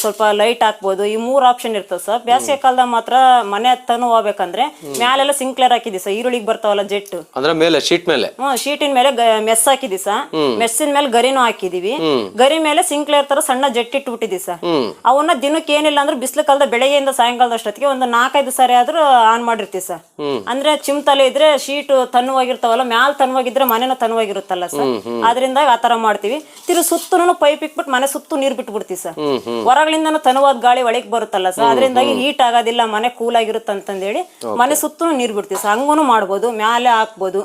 ಸ್ವಲ್ಪ ಲೈಟ್ ಹಾಕ್ಬೋದು. ಈ ಮೂರು ಆಪ್ಷನ್ ಇರ್ತದೆ ಸರ್ ಬೇಸಿಗೆ ಕಾಲದಾಗ ಮಾತ್ರ ಮನೆ ತನು ಹೋಗ್ಬೇಕಂದ್ರೆ ಮ್ಯಾಲೆಲ್ಲ ಸಿಂಕ್ಲರ್ ಹಾಕಿದ್ವಿ ಸರ್ ಈರುಳ್ಳಿಗೆ ಬರ್ತಾವಲ್ಲ ಜೆಟ್. ಅಂದ್ರೆ ಮೇಲೆ ಶೀಟ್ ಮೇಲೆ? ಹ್ಮ್ ಶೀಟಿನ ಮೇಲೆ ಗ- ಮೆಸ್ ಹಾಕಿದ್ವಿ ಸರ್ ಮೆಸ್ಸಿನ ಮೇಲೆ ಗರಿನೂ ಹಾಕಿದೀವಿ. ಗರಿ ಮೇಲೆ ಸಿಂಕ್ಲೇರ್ ತರ ಸಣ್ಣ ಜೆಟ್ ಇಟ್ಬಿಟ್ಟಿದ್ವಿ ಸರ್ ಅವನ್ನ ದಿನಕ್ಕೆ ಏನಿಲ್ಲ ಅಂದ್ರೆ ಬಿಸಿಲು ಕಾಲದ ಬೆಳಗ್ಗೆಯಿಂದ ಸಾಯಂಕಾಲದ ಅಷ್ಟೊತ್ತಿಗೆ ಒಂದು ನಾಲ್ಕೈದು ಸಾರಿ ಆದ್ರೂ ಆನ್ ಮಾಡಿರ್ತೀವಿ ಸರ್ ಅಂದ್ರೆ ಚಿಮ್ತಲೆ ಇದ್ರೆ ಶೀಟ್ ತನ್ನುವಾಗಿರ್ತಾವಲ್ಲ ಮ್ಯಾಲ್ ತನ್ವಾಗಿದ್ರೆ ಮನೆನ ತನ್ವಾಗಿರುತ್ತಲ್ಲ ಸರ್ ಅದರಿಂದ ಆ ತರ ಮಾಡ್ತೀವಿ. ತಿರು ಸುತ್ತೂ ಪೈಪ್ ಇಟ್ಬಿಟ್ಟು ಮನೆ ಸುತ್ತು ನೀರ್ ಬಿಟ್ಬಿಡ್ತೀವಿ ಸರ್ ಹೊರಗಳಿಂದನೂ ತನುವಾದ ಗಾಳಿ ಒಳಗೆ ಬರುತ್ತಲ್ಲ ಸರ್ ಅದರಿಂದಾಗಿ ಹೀಟ್ ಆಗೋದಿಲ್ಲ ಮನೆ ಕೂಲ್ ಆಗಿರುತ್ತೆ ಅಂತಂದೇಳಿ ಮನೆ ಸುತ್ತೂ ನೀರ್ ಬಿಡ್ತೀವಿ ಸರ್ ಹಂಗೂ ಮಾಡ್ಬೋದು ಮ್ಯಾಲೆ ಹಾಕ್ಬೋದು